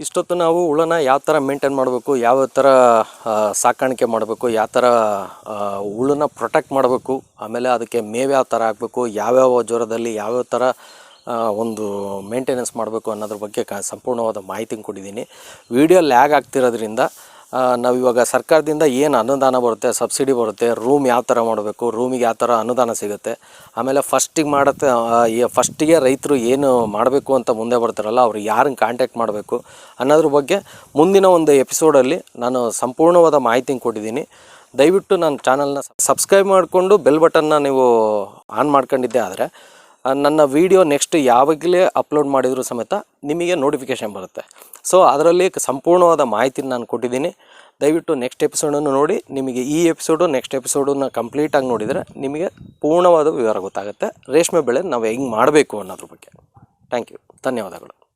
ಇಷ್ಟೊತ್ತು ನಾವು ಹುಳನ ಯಾವ ಥರ ಮೇಂಟೈನ್ ಮಾಡಬೇಕು, ಯಾವ ಥರ ಸಾಕಾಣಿಕೆ ಮಾಡಬೇಕು, ಯಾವ ಥರ ಹುಳನ ಪ್ರೊಟೆಕ್ಟ್ ಮಾಡಬೇಕು, ಆಮೇಲೆ ಅದಕ್ಕೆ ಮೇವು ಯಾವ ಥರ ಹಾಕಬೇಕು, ಯಾವ್ಯಾವ ಜ್ವರದಲ್ಲಿ ಯಾವ್ಯಾವ ಥರ ಒಂದು ಮೇಂಟೆನೆನ್ಸ್ ಮಾಡಬೇಕು ಅನ್ನೋದ್ರ ಬಗ್ಗೆ ಕ, ಸಂಪೂರ್ಣವಾದ ಮಾಹಿತಿ ಕೊಟ್ಟಿದ್ದೀನಿ. ವಿಡಿಯೋ ಲ್ಯಾಗ್ ಆಗ್ತಿರೋದ್ರಿಂದ ನಾವು ಇವಾಗ ಸರ್ಕಾರದಿಂದ ಏನು ಅನುದಾನ ಬರುತ್ತೆ, ಸಬ್ಸಿಡಿ ಬರುತ್ತೆ ರೂಮ್ ಯಾವ ಥರ ಮಾಡಬೇಕು ರೂಮಿಗೆ ಯಾವ ಥರ ಅನುದಾನ ಸಿಗುತ್ತೆ, ಆಮೇಲೆ ಫಸ್ಟಿಗೆ ಮಾಡುತ್ತೆ ಫಸ್ಟಿಗೆ ರೈತರು ಏನು ಮಾಡಬೇಕು ಅಂತ ಮುಂದೆ ಬರ್ತಾರಲ್ಲ, ಅವ್ರು ಯಾರನ್ನ ಕಾಂಟ್ಯಾಕ್ಟ್ ಮಾಡಬೇಕು ಅನ್ನೋದ್ರ ಬಗ್ಗೆ ಮುಂದಿನ ಒಂದು ಎಪಿಸೋಡಲ್ಲಿ ನಾನು ಸಂಪೂರ್ಣವಾದ ಮಾಹಿತಿ ಕೊಟ್ಟಿದ್ದೀನಿ. ದಯವಿಟ್ಟು ನನ್ನ ಚಾನಲ್ನ ಸಬ್ಸ್ಕ್ರೈಬ್ ಮಾಡಿಕೊಂಡು ಬೆಲ್ ಬಟನ್ನ ನೀವು ಆನ್ ಮಾಡ್ಕೊಂಡಿದ್ದೆ ಆದರೆ ನನ್ನ ವಿಡಿಯೋ ನೆಕ್ಸ್ಟ್ ಯಾವಾಗಲೇ ಅಪ್ಲೋಡ್ ಮಾಡಿದರೂ ಸಮೇತ ನಿಮಗೆ ನೋಟಿಫಿಕೇಷನ್ ಬರುತ್ತೆ. ಸೊ ಅದರಲ್ಲಿ ಸಂಪೂರ್ಣವಾದ ಮಾಹಿತಿ ನಾನು ಕೊಟ್ಟಿದ್ದೀನಿ. ದಯವಿಟ್ಟು ನೆಕ್ಸ್ಟ್ ಎಪಿಸೋಡನ್ನು ನೋಡಿ. ನಿಮಗೆ ಈ ಎಪಿಸೋಡು ನೆಕ್ಸ್ಟ್ ಎಪಿಸೋಡನ್ನು ಕಂಪ್ಲೀಟಾಗಿ ನೋಡಿದರೆ ನಿಮಗೆ ಪೂರ್ಣವಾದ ವಿವರ ಗೊತ್ತಾಗುತ್ತೆ. ರೇಷ್ಮೆ ಬೆಳೆ ನಾವು ಹೆಂಗೆ ಮಾಡಬೇಕು ಅನ್ನೋದ್ರ ಬಗ್ಗೆ. ಥ್ಯಾಂಕ್ ಯು ಧನ್ಯವಾದಗಳು.